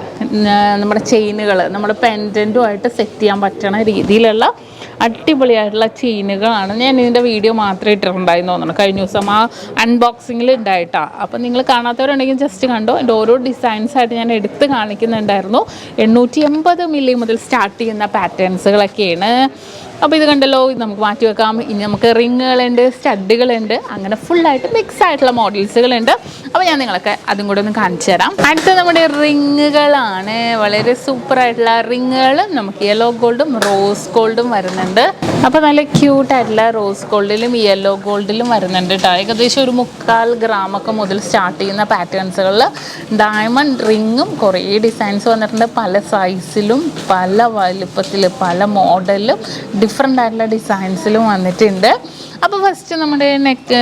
Speaker 1: നമ്മുടെ ചെയിനുകൾ നമ്മുടെ പെൻഡന്റുമായിട്ട് സെറ്റ് ചെയ്യാൻ പറ്റണ രീതിയിലുള്ള അടിപൊളിയായിട്ടുള്ള ചെയിനുകളാണ് ഞാൻ ഇതിന്റെ വീഡിയോ മാത്രമേ ഇട്ടിട്ടുണ്ടായി തോന്നുന്നു. കഴിഞ്ഞ ദിവസം ആ അൺബോക്സിങ്ങിൽ ഉണ്ടായിട്ടാണ് അപ്പം നിങ്ങൾ കാണാത്തവരുണ്ടെങ്കിൽ ജസ്റ്റ് കണ്ടോ. എന്റെ ഓരോ ഡിസൈൻസ് ആയിട്ട് ഞാൻ എടുത്ത് കാണിക്കുന്നുണ്ടായിരുന്നു. എണ്ണൂറ്റി എൺപത് മില്ലി മുതൽ സ്റ്റാർട്ട് ചെയ്യുന്ന പാറ്റേൺസുകളൊക്കെയാണ് അപ്പോൾ ഇത് കണ്ടല്ലോ ഇത് നമുക്ക് മാറ്റി വെക്കാം. ഇനി നമുക്ക് റിങ്ങുകളുണ്ട് സ്റ്റഡുകളുണ്ട് അങ്ങനെ ഫുള്ളായിട്ട് മിക്സ് ആയിട്ടുള്ള മോഡൽസുകളുണ്ട് അപ്പോൾ ഞാൻ നിങ്ങളൊക്കെ അതും കൂടെ ഒന്ന് കാണിച്ചു തരാം. അടുത്ത നമ്മുടെ റിങ്ങുകളാണ്. വളരെ സൂപ്പറായിട്ടുള്ള റിങ്ങുകൾ നമുക്ക് യെല്ലോ ഗോൾഡും റോസ് ഗോൾഡും വരുന്നുണ്ട്. അപ്പോൾ നല്ല ക്യൂട്ട് ആയിട്ടുള്ള റോസ് ഗോൾഡിലും യെല്ലോ ഗോൾഡിലും വരുന്നുണ്ട് കേട്ടോ ഏകദേശം ഒരു മുക്കാൽ ഗ്രാമൊക്കെ മുതൽ സ്റ്റാർട്ട് ചെയ്യുന്ന പാറ്റേൺസുകളിൽ ഡയമണ്ട് റിങ്ങും കുറേ ഡിസൈൻസ് വന്നിട്ടുണ്ട്. പല സൈസിലും പല വലിപ്പത്തിൽ പല മോഡലിലും ഡിഫറെന്റ് ആയിട്ടുള്ള ഡിസൈൻസിലും വന്നിട്ടുണ്ട്. അപ്പോൾ ഫസ്റ്റ് നമ്മുടെ നെക്ക്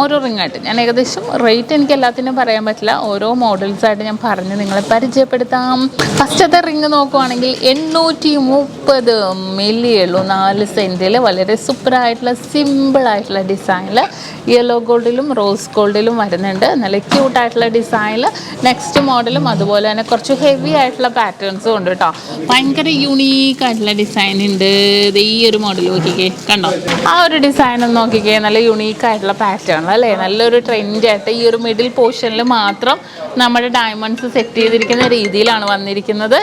Speaker 1: ഓരോ റിംഗ് ആയിട്ട്. ഞാൻ ഏകദേശം റേറ്റ് എനിക്ക് എല്ലാത്തിനും പറയാൻ പറ്റില്ല. ഓരോ മോഡൽസ് ആയിട്ട് ഞാൻ പറഞ്ഞ് നിങ്ങളെ പരിചയപ്പെടുത്താം. ഫസ്റ്റത്തെ റിംഗ് നോക്കുവാണെങ്കിൽ എണ്ണൂറ്റി മുപ്പത് മില്ലി ഉള്ളൂ. നാല് സെന്റിൽ വളരെ സൂപ്പറായിട്ടുള്ള സിമ്പിളായിട്ടുള്ള ഡിസൈനിൽ യെല്ലോ ഗോൾഡിലും റോസ് ഗോൾഡിലും വരുന്നുണ്ട്. നല്ല ക്യൂട്ടായിട്ടുള്ള ഡിസൈനിൽ നെക്സ്റ്റ് മോഡലും അതുപോലെ തന്നെ കുറച്ച് ഹെവി ആയിട്ടുള്ള പാറ്റേൺസും ഉണ്ട് കേട്ടോ ഭയങ്കര യുണീക്ക് ആയിട്ടുള്ള ഡിസൈൻ ഉണ്ട്. ഈ ഒരു മോഡൽ നോക്കിക്കേ. കണ്ടോ? ആ ഒരു ഡിസൈൻ ഒന്ന് നോക്കിക്കേ നല്ല യുണീക്ക് ആയിട്ടുള്ള പാറ്റേൺ അല്ലേ? നല്ലൊരു ട്രെൻഡ് ആയിട്ട് ഈ ഒരു മിഡിൽ പോർഷനിൽ മാത്രം നമ്മുടെ ഡയമണ്ട്സ് സെറ്റ് ചെയ്തിരിക്കുന്ന രീതിയിലാണ് വന്നിരിക്കുന്നത്.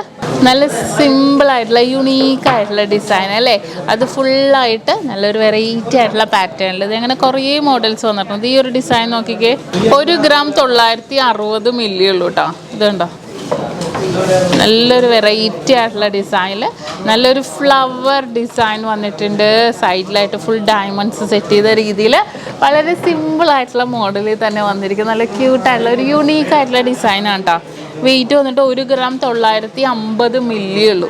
Speaker 1: നല്ല സിമ്പിൾ ആയിട്ടുള്ള യുണീക്ക് ആയിട്ടുള്ള ഡിസൈൻ അല്ലേ? അത് ഫുള്ളായിട്ട് നല്ലൊരു വെറൈറ്റി ആയിട്ടുള്ള പാറ്റേണിൽ ഇത് അങ്ങനെ കുറേ മോഡൽസ് വന്നിട്ടുണ്ട്. ഈ ഒരു ഡിസൈൻ നോക്കിക്കേ ഒരു ഗ്രാം തൊള്ളായിരത്തി അറുപത് മില്ലി ഉള്ളൂ കേട്ടോ ഇതുണ്ടോ? നല്ലൊരു വെറൈറ്റി ആയിട്ടുള്ള ഡിസൈനിൽ നല്ലൊരു ഫ്ലവർ ഡിസൈൻ വന്നിട്ടുണ്ട്. സൈഡിലായിട്ട് ഫുൾ ഡയമണ്ട്സ് സെറ്റ് ചെയ്ത രീതിയിൽ വളരെ സിമ്പിൾ ആയിട്ടുള്ള മോഡലിൽ തന്നെ വന്നിരിക്കും നല്ല ക്യൂട്ടായിട്ടുള്ള ഒരു യുണീക്ക് ആയിട്ടുള്ള ഡിസൈനാണ് കേട്ടോ വെയിറ്റ് വന്നിട്ട് ഒരു ഗ്രാം തൊള്ളായിരത്തി അമ്പത് മില്ലിയുള്ളൂ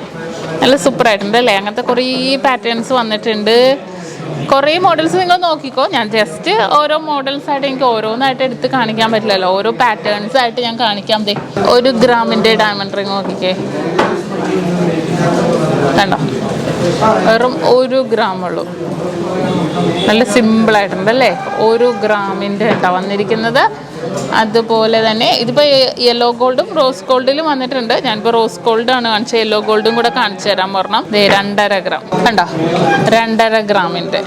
Speaker 1: നല്ല സൂപ്പർ ആയിട്ടുണ്ട് അല്ലേ? അങ്ങനത്തെ കുറേ പാറ്റേൺസ് വന്നിട്ടുണ്ട്. കുറേ മോഡൽസ് നിങ്ങൾ നോക്കിക്കോ. ഞാൻ ജസ്റ്റ് ഓരോ മോഡൽസ് ആയിട്ട് എനിക്ക് ഓരോന്നായിട്ട് എടുത്ത് കാണിക്കാൻ പറ്റില്ലല്ലോ. ഓരോ പാറ്റേൺസ് ആയിട്ട് ഞാൻ കാണിക്കാം ദേ. ഒരു ഗ്രാമിന്റെ ഡയമണ്ട് റിങ് നോക്കിക്കേ. കണ്ടോ? വെറും ഒരു ഗ്രാം ഉള്ളൂ. നല്ല സിമ്പിളായിട്ടുണ്ടല്ലേ ഒരു ഗ്രാമിന്റെ കേട്ടോ വന്നിരിക്കുന്നത്. അതുപോലെ തന്നെ ഇതിപ്പോൾ യെല്ലോ ഗോൾഡും റോസ് ഗോൾഡിലും വന്നിട്ടുണ്ട്. ഞാനിപ്പോൾ റോസ് ഗോൾഡാണ് കാണിച്ചത്. യെല്ലോ ഗോൾഡും കൂടെ കാണിച്ചു തരാൻ പറഞ്ഞാൽ ദേ രണ്ടര ഗ്രാം കണ്ടോ? രണ്ടര ഗ്രാമിന്റെ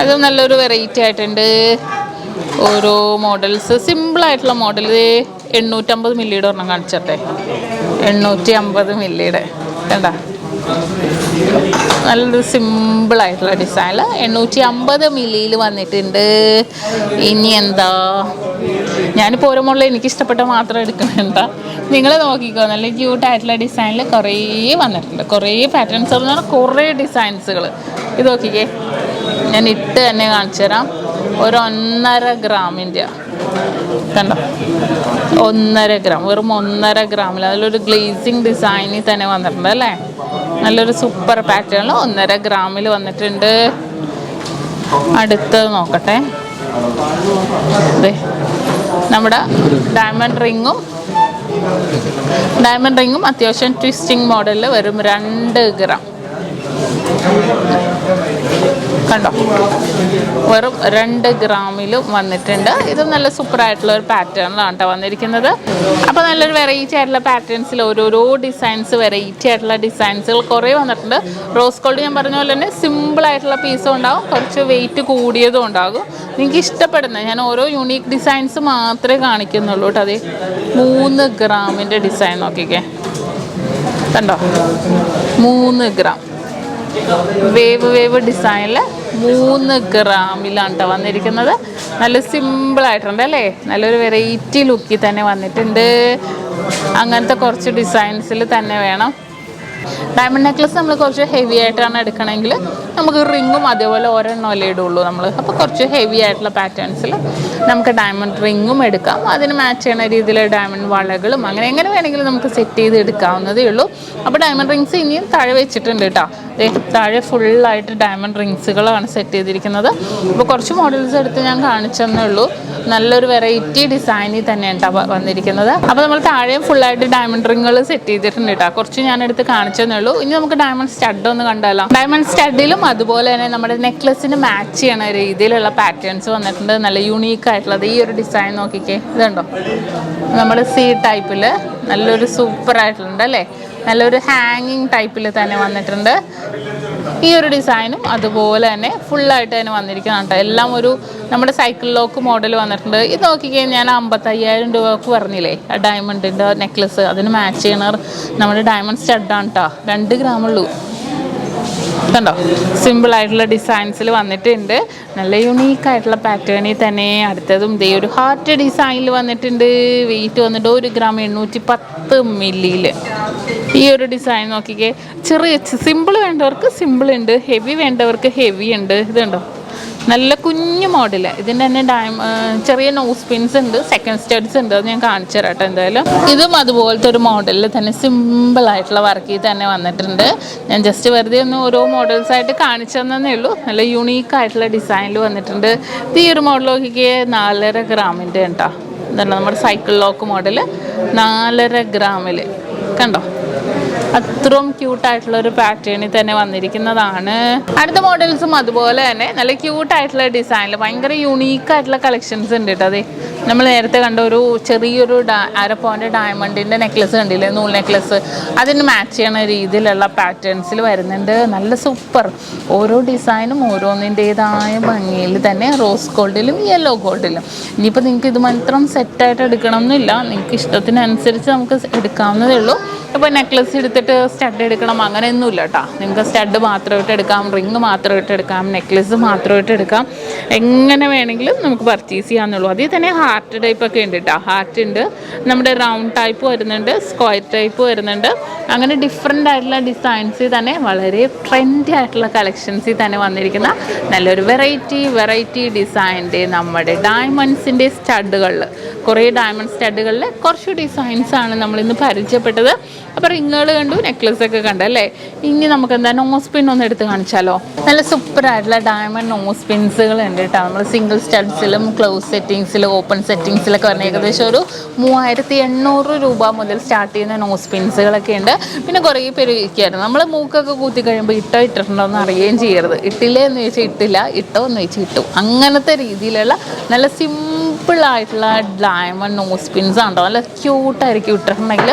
Speaker 1: അത് നല്ലൊരു വെറൈറ്റി ആയിട്ടുണ്ട്. ഓരോ മോഡൽസ് സിമ്പിളായിട്ടുള്ള മോഡൽ എണ്ണൂറ്റമ്പത് മില്ലിയുടെ ഒരെണ്ണം കാണിച്ചട്ടെ എണ്ണൂറ്റി അമ്പത് മില്ലിയുടെ കണ്ട? നല്ലൊരു സിമ്പിൾ ആയിട്ടുള്ള ഡിസൈനിൽ എണ്ണൂറ്റി അമ്പത് മില്ലിയിൽ വന്നിട്ടുണ്ട്. ഇനി എന്താ? ഞാനിപ്പോൾ ഓരോ മോഡൽ എനിക്ക് ഇഷ്ടപ്പെട്ട മാത്രം എടുക്കണേണ്ട നിങ്ങൾ നോക്കിക്കോ നല്ല ക്യൂട്ടായിട്ടുള്ള ഡിസൈനിൽ കുറേ വന്നിട്ടുണ്ട്. കുറേ പാറ്റേൺസ് എന്ന് പറഞ്ഞാൽ കുറേ ഡിസൈൻസുകൾ ഇത് നോക്കിക്കേ. ഞാൻ ഇട്ട് തന്നെ കാണിച്ചു തരാം. ഒരു ഒന്നര ഗ്രാമിന്റെ കണ്ടോ? ഒന്നര ഗ്രാം. വെറും ഒന്നര ഗ്രാമിൽ അതിലൊരു ഗ്ലേസിങ് ഡിസൈനിൽ തന്നെ വന്നിട്ടുണ്ട് അല്ലേ? നല്ലൊരു സൂപ്പർ പാറ്റേൺ ഒന്നര ഗ്രാമിൽ വന്നിട്ടുണ്ട്. അടുത്തത് നോക്കട്ടെ. നമ്മുടെ ഡയമണ്ട് റിങ്ങും ഡയമണ്ട് റിങ്ങും അത്യാവശ്യം ട്വിസ്റ്റിംഗ് മോഡലിൽ വരും രണ്ട് ഗ്രാം കണ്ടോ? വെറും രണ്ട് ഗ്രാമിലും വന്നിട്ടുണ്ട്. ഇത് നല്ല സൂപ്പർ ആയിട്ടുള്ള ഒരു പാറ്റേണിലാണ് കേട്ടോ വന്നിരിക്കുന്നത്. അപ്പോൾ നല്ലൊരു വെറൈറ്റി ആയിട്ടുള്ള പാറ്റേൺസിൽ ഓരോരോ ഡിസൈൻസ് വെറൈറ്റി ആയിട്ടുള്ള ഡിസൈൻസുകൾ കുറേ വന്നിട്ടുണ്ട്. റോസ് ഗോൾഡ് ഞാൻ പറഞ്ഞ പോലെ തന്നെ സിമ്പിൾ ആയിട്ടുള്ള പീസും ഉണ്ടാകും കുറച്ച് വെയിറ്റ് കൂടിയതും ഉണ്ടാകും. നിങ്ങൾക്ക് ഇഷ്ടപ്പെടുന്ന ഞാൻ ഓരോ യുണീക്ക് ഡിസൈൻസ് മാത്രമേ കാണിക്കുന്നുള്ളൂ കേട്ടോ അതെ മൂന്ന് ഗ്രാമിന്റെ ഡിസൈൻ നോക്കിക്കേ. കണ്ടോ? മൂന്ന് ഗ്രാം. വേവ് വേവ് ഡിസൈനിൽ മൂന്ന് ഗ്രാമിലാണ് കേട്ടോ വന്നിരിക്കുന്നത്. നല്ല സിമ്പിൾ ആയിട്ടുണ്ട് അല്ലേ? നല്ലൊരു വെറൈറ്റി ലുക്കിൽ തന്നെ വന്നിട്ടുണ്ട്. അങ്ങനത്തെ കുറച്ച് ഡിസൈൻസിൽ തന്നെ വേണം. ഡയമണ്ട് നെക്ലസ് നമ്മൾ കുറച്ച് ഹെവി ആയിട്ടാണ് എടുക്കണമെങ്കിൽ നമുക്ക് റിങ്ങും അതേപോലെ ഒരെണ്ണം അല്ലേ ഇടുള്ളൂ നമ്മൾ അപ്പോൾ കുറച്ച് ഹെവി ആയിട്ടുള്ള പാറ്റേൺസിൽ നമുക്ക് ഡയമണ്ട് റിങ്ങും എടുക്കാം. അതിന് മാച്ച് ചെയ്യുന്ന രീതിയിൽ ഡയമണ്ട് വളകളും അങ്ങനെ എങ്ങനെ വേണമെങ്കിലും നമുക്ക് സെറ്റ് ചെയ്ത് എടുക്കാവുന്നതേ ഉള്ളൂ. അപ്പോൾ ഡയമണ്ട് റിങ്സ് ഇനിയും താഴെ വെച്ചിട്ടുണ്ട് കേട്ടോ താഴെ ഫുള്ളായിട്ട് ഡയമണ്ട് റിങ്സുകളാണ് സെറ്റ് ചെയ്തിരിക്കുന്നത്. അപ്പോൾ കുറച്ച് മോഡൽസ് എടുത്ത് ഞാൻ കാണിച്ചെന്നേ ഉള്ളൂ നല്ലൊരു വെറൈറ്റി ഡിസൈനിൽ തന്നെയാണ് കേട്ടോ വന്നിരിക്കുന്നത്. അപ്പോൾ നമ്മൾ താഴെയും ഫുള്ളായിട്ട് ഡയമണ്ട് റിങ്ങുകൾ സെറ്റ് ചെയ്തിട്ടുണ്ട് കേട്ടോ കുറച്ച് ഞാൻ എടുത്ത് കാണിച്ചെന്നേ ഉള്ളൂ ഇനി നമുക്ക് ഡയമണ്ട് സ്റ്റഡ് ഒന്ന് കണ്ടാലോ. ഡയമണ്ട് സ്റ്റഡിലും അതുപോലെ തന്നെ നമ്മുടെ നെക്ലസിന് മാച്ച് ചെയ്യണ രീതിയിലുള്ള പാറ്റേൺസ് വന്നിട്ടുണ്ട്. നല്ല യുണീക്ക് ആയിട്ടുള്ളത് ഈ ഒരു ഡിസൈൻ നോക്കിക്കേ. ഇതുണ്ടോ? നമ്മുടെ സി ടൈപ്പിൽ നല്ലൊരു സൂപ്പർ ആയിട്ടുണ്ട് അല്ലേ? നല്ലൊരു ഹാങ്ങിങ് ടൈപ്പിൽ തന്നെ വന്നിട്ടുണ്ട്. ഈ ഒരു ഡിസൈനും അതുപോലെ തന്നെ ഫുള്ളായിട്ട് തന്നെ വന്നിരിക്കണം കേട്ടോ. എല്ലാം ഒരു നമ്മുടെ സൈക്കിൾ ലോക്ക് മോഡൽ വന്നിട്ടുണ്ട്. ഇത് നോക്കിക്കഴിഞ്ഞാൽ ഞാൻ അമ്പത്തയ്യായിരം രൂപക്ക് പറഞ്ഞില്ലേ? ആ ഡയമണ്ടിന്റെ നെക്ലസ് അതിന് മാച്ച് ചെയ്യണ നമ്മുടെ ഡയമണ്ട് സ്റ്റഡാണ് കേട്ടോ രണ്ട് ഗ്രാമുള്ളൂ കണ്ടോ? സിമ്പിൾ ആയിട്ടുള്ള ഡിസൈൻസിൽ വന്നിട്ടുണ്ട്. നല്ല യുണീക്ക് ആയിട്ടുള്ള പാറ്റേണിൽ തന്നെ. അടുത്തതും ദേ ഒരു ഹാർട്ട് ഡിസൈനിൽ വന്നിട്ടുണ്ട്. വെയിറ്റ് വന്നിട്ട് ഒരു ഗ്രാം എണ്ണൂറ്റി പത്ത് മില്ലിയിൽ ഈ ഒരു ഡിസൈൻ നോക്കിക്കേ. ചെറിയ സിമ്പിൾ വേണ്ടവർക്ക് സിമ്പിൾ ഉണ്ട്. ഹെവി വേണ്ടവർക്ക് ഹെവി ഉണ്ട്. ഇതുണ്ടോ നല്ല കുഞ്ഞു മോഡൽ ഇതിന്റെ തന്നെ ഡയമ ചെറിയ നോസ് പിൻസ് ഉണ്ട്. സെക്കൻഡ് സ്റ്റഡ്സ് ഉണ്ട്. അത് ഞാൻ കാണിച്ചു തരാട്ടോ എന്തായാലും. ഇതും അതുപോലത്തെ ഒരു മോഡലിൽ തന്നെ സിമ്പിളായിട്ടുള്ള വർക്കിൽ തന്നെ വന്നിട്ടുണ്ട്. ഞാൻ ജസ്റ്റ് വെറുതെ ഒന്ന് ഓരോ മോഡൽസ് ആയിട്ട് കാണിച്ചു തന്നേ ഉള്ളൂ. നല്ല യുണീക്ക് ആയിട്ടുള്ള ഡിസൈനിൽ വന്നിട്ടുണ്ട്. ഈ ഒരു മോഡൽ നോക്കിക്കേ നാലര ഗ്രാമിന്റെ ഉണ്ടോ ഇതാണ് നമ്മുടെ സൈക്കിൾ ലോക്ക് മോഡൽ നാലര ഗ്രാമിൽ കണ്ടോ? അത്രയും ക്യൂട്ടായിട്ടുള്ള ഒരു പാറ്റേണിൽ തന്നെ വന്നിരിക്കുന്നതാണ്. അടുത്ത മോഡൽസും അതുപോലെ തന്നെ നല്ല ക്യൂട്ടായിട്ടുള്ള ഡിസൈനിൽ ഭയങ്കര യുണീക്ക് ആയിട്ടുള്ള കളക്ഷൻസ് ഉണ്ട് കേട്ടോ അതെ നമ്മൾ നേരത്തെ കണ്ട ഒരു ചെറിയൊരു ഡാ- അര പവന്റെ ഡയമണ്ടിന്റെ നെക്ലസ് കണ്ടില്ലേ? നൂൽ നെക്ലസ് അതിന് മാച്ച് ചെയ്യണ രീതിയിലുള്ള പാറ്റേൺസിൽ വരുന്നുണ്ട്. നല്ല സൂപ്പർ ഓരോ ഡിസൈനും ഓരോന്നിന്റെതായ ഭംഗിയിൽ തന്നെ റോസ് ഗോൾഡിലും യെല്ലോ ഗോൾഡിലും ഇനിയിപ്പോൾ നിങ്ങൾക്ക് ഇത് മാത്രം സെറ്റായിട്ട് എടുക്കണമെന്നില്ല നിങ്ങൾക്ക് ഇഷ്ടത്തിനനുസരിച്ച് നമുക്ക് എടുക്കാവുന്നതേ ഉള്ളൂ. അപ്പോൾ നെക്ലസ് എടുത്തിട്ട് സ്റ്റഡ് എടുക്കണം അങ്ങനെയൊന്നുമില്ല കേട്ടോ നിങ്ങൾക്ക് സ്റ്റഡ് മാത്രമായിട്ട് എടുക്കാം റിങ് മാത്രമായിട്ട് എടുക്കാം നെക്ലസ് മാത്രമായിട്ട് എടുക്കാം. എങ്ങനെ വേണമെങ്കിലും നമുക്ക് പർച്ചേസ് ചെയ്യാമെന്നുള്ളൂ അതിൽ തന്നെ ഹാർട്ട് ടൈപ്പ് ഒക്കെ ഉണ്ട് കേട്ടോ ഹാർട്ട് ഉണ്ട് നമ്മുടെ റൗണ്ട് ടൈപ്പ് വരുന്നുണ്ട് സ്ക്വയർ ടൈപ്പ് വരുന്നുണ്ട്. അങ്ങനെ ഡിഫറെന്റ് ആയിട്ടുള്ള ഡിസൈൻസിൽ തന്നെ വളരെ ട്രെൻഡി ആയിട്ടുള്ള കളക്ഷൻസിൽ തന്നെ വന്നിരിക്കുന്ന നല്ലൊരു വെറൈറ്റി വെറൈറ്റി ഡിസൈന്റെ നമ്മുടെ ഡയമണ്ട്സിന്റെ സ്റ്റഡുകളിൽ കുറേ ഡയമണ്ട് സ്റ്റഡുകളിൽ കുറച്ച് ഡിസൈൻസ് ആണ് നമ്മളിന്ന് പരിചയപ്പെട്ടത്. അപ്പോൾ റിങ്ങുകൾ കണ്ടു നെക്ലസ് ഒക്കെ കണ്ടു അല്ലേ? ഇനി നമുക്ക് എന്താ നോസ് പിൻ ഒന്ന് എടുത്ത് കാണിച്ചാലോ? നല്ല സൂപ്പർ ആയിട്ടുള്ള ഡയമണ്ട് നോസ് പിൻസുകൾ ഉണ്ട് കേട്ടോ നമ്മൾ സിംഗിൾ സ്റ്റഡ്സിലും ക്ലോസ് സെറ്റിങ്സിലും ഓപ്പൺ സെറ്റിങ്സിലൊക്കെ പറഞ്ഞ ഏകദേശം ഒരു മൂവായിരത്തി എണ്ണൂറ് രൂപ മുതൽ സ്റ്റാർട്ട് ചെയ്യുന്ന നോസ് പിൻസുകളൊക്കെ ഉണ്ട്. പിന്നെ കുറേ പേര് ഇരിക്കുകയായിരുന്നു. നമ്മൾ മൂക്കൊക്കെ കൂത്തി കഴിയുമ്പോൾ ഇട്ടോ ഇട്ടിട്ടുണ്ടോ എന്ന് അറിയുകയും ചെയ്യരുത്. ഇട്ടില്ലേ എന്ന് ചോദിച്ചാൽ ഇട്ടില്ല ഇട്ടോ എന്ന് ചോദിച്ചാൽ ഇട്ടു. അങ്ങനത്തെ രീതിയിലുള്ള നല്ല സിമ്പിൾ ആയിട്ടുള്ള ഡയമണ്ട് നോസ് പിൻസ് ഉണ്ടോ നല്ല ക്യൂട്ടായിരിക്കും ഇട്ടിട്ടുണ്ടെങ്കിൽ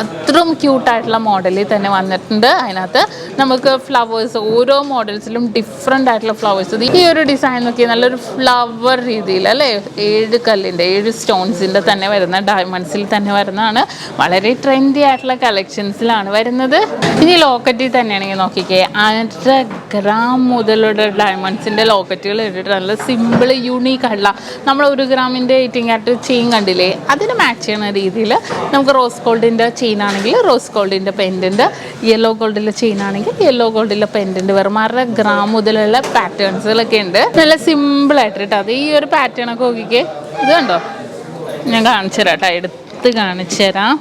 Speaker 1: അത്രയും ക്യൂട്ടായിട്ടുള്ള മോഡലിൽ തന്നെ വന്നിട്ടുണ്ട്. അതിനകത്ത് നമുക്ക് ഫ്ലവേഴ്സ് ഓരോ മോഡൽസിലും ഡിഫറെന്റ് ആയിട്ടുള്ള ഫ്ലവേഴ്സ് ഈ ഒരു ഡിസൈൻ നോക്കി നല്ലൊരു ഫ്ലവർ രീതിയിൽ അല്ലേ? ഏഴ് കല്ലിന്റെ ഏഴ് സ്റ്റോൺസിന്റെ തന്നെ വരുന്ന ഡയമണ്ട്സിൽ തന്നെ വരുന്നതാണ്. വളരെ ട്രെൻഡി ആയിട്ടുള്ള കളക്ഷൻസിലാണ് വരുന്നത്. ഇനി ലോക്കറ്റിൽ തന്നെയാണെങ്കിൽ നോക്കിക്കേ. അര ഗ്രാം മുതലുള്ള ഡയമണ്ട്സിന്റെ ലോക്കറ്റുകൾ ഇട്ടിട്ട് നല്ല സിമ്പിൾ യുണീക്ക് ആയിട്ടുള്ള നമ്മൾ ഒരു ഗ്രാമിന്റെ എയ്റ്റിംഗ് ആയിട്ട് ചെയിൻ കണ്ടില്ലേ? അതിന് മാച്ച് ചെയ്യുന്ന രീതിയിൽ നമുക്ക് റോസ് ഗോൾഡിന്റെ ചെയിൻ ആണെങ്കിൽ റോസ് ഗോൾഡിന്റെ പെൻഡന്റ് യെല്ലോ ഗോൾഡിലെ ചെയിൻ ആണെങ്കിൽ യെല്ലോ ഗോൾഡിലെ പെൻഡന്റ് വെറും അര ഗ്രാം മുതലുള്ള പാറ്റേൺസുകളൊക്കെ ഉണ്ട്. നല്ല സിമ്പിൾ സിമ്പിളായിട്ട് കേട്ടോ അത് ഈ ഒരു പാറ്റേൺ ഒക്കെ നോക്കിക്കേ. ഇത് കണ്ടോ? ഞാൻ കാണിച്ചു തരാം കേട്ടോ എടുത്ത് കാണിച്ചു തരാം.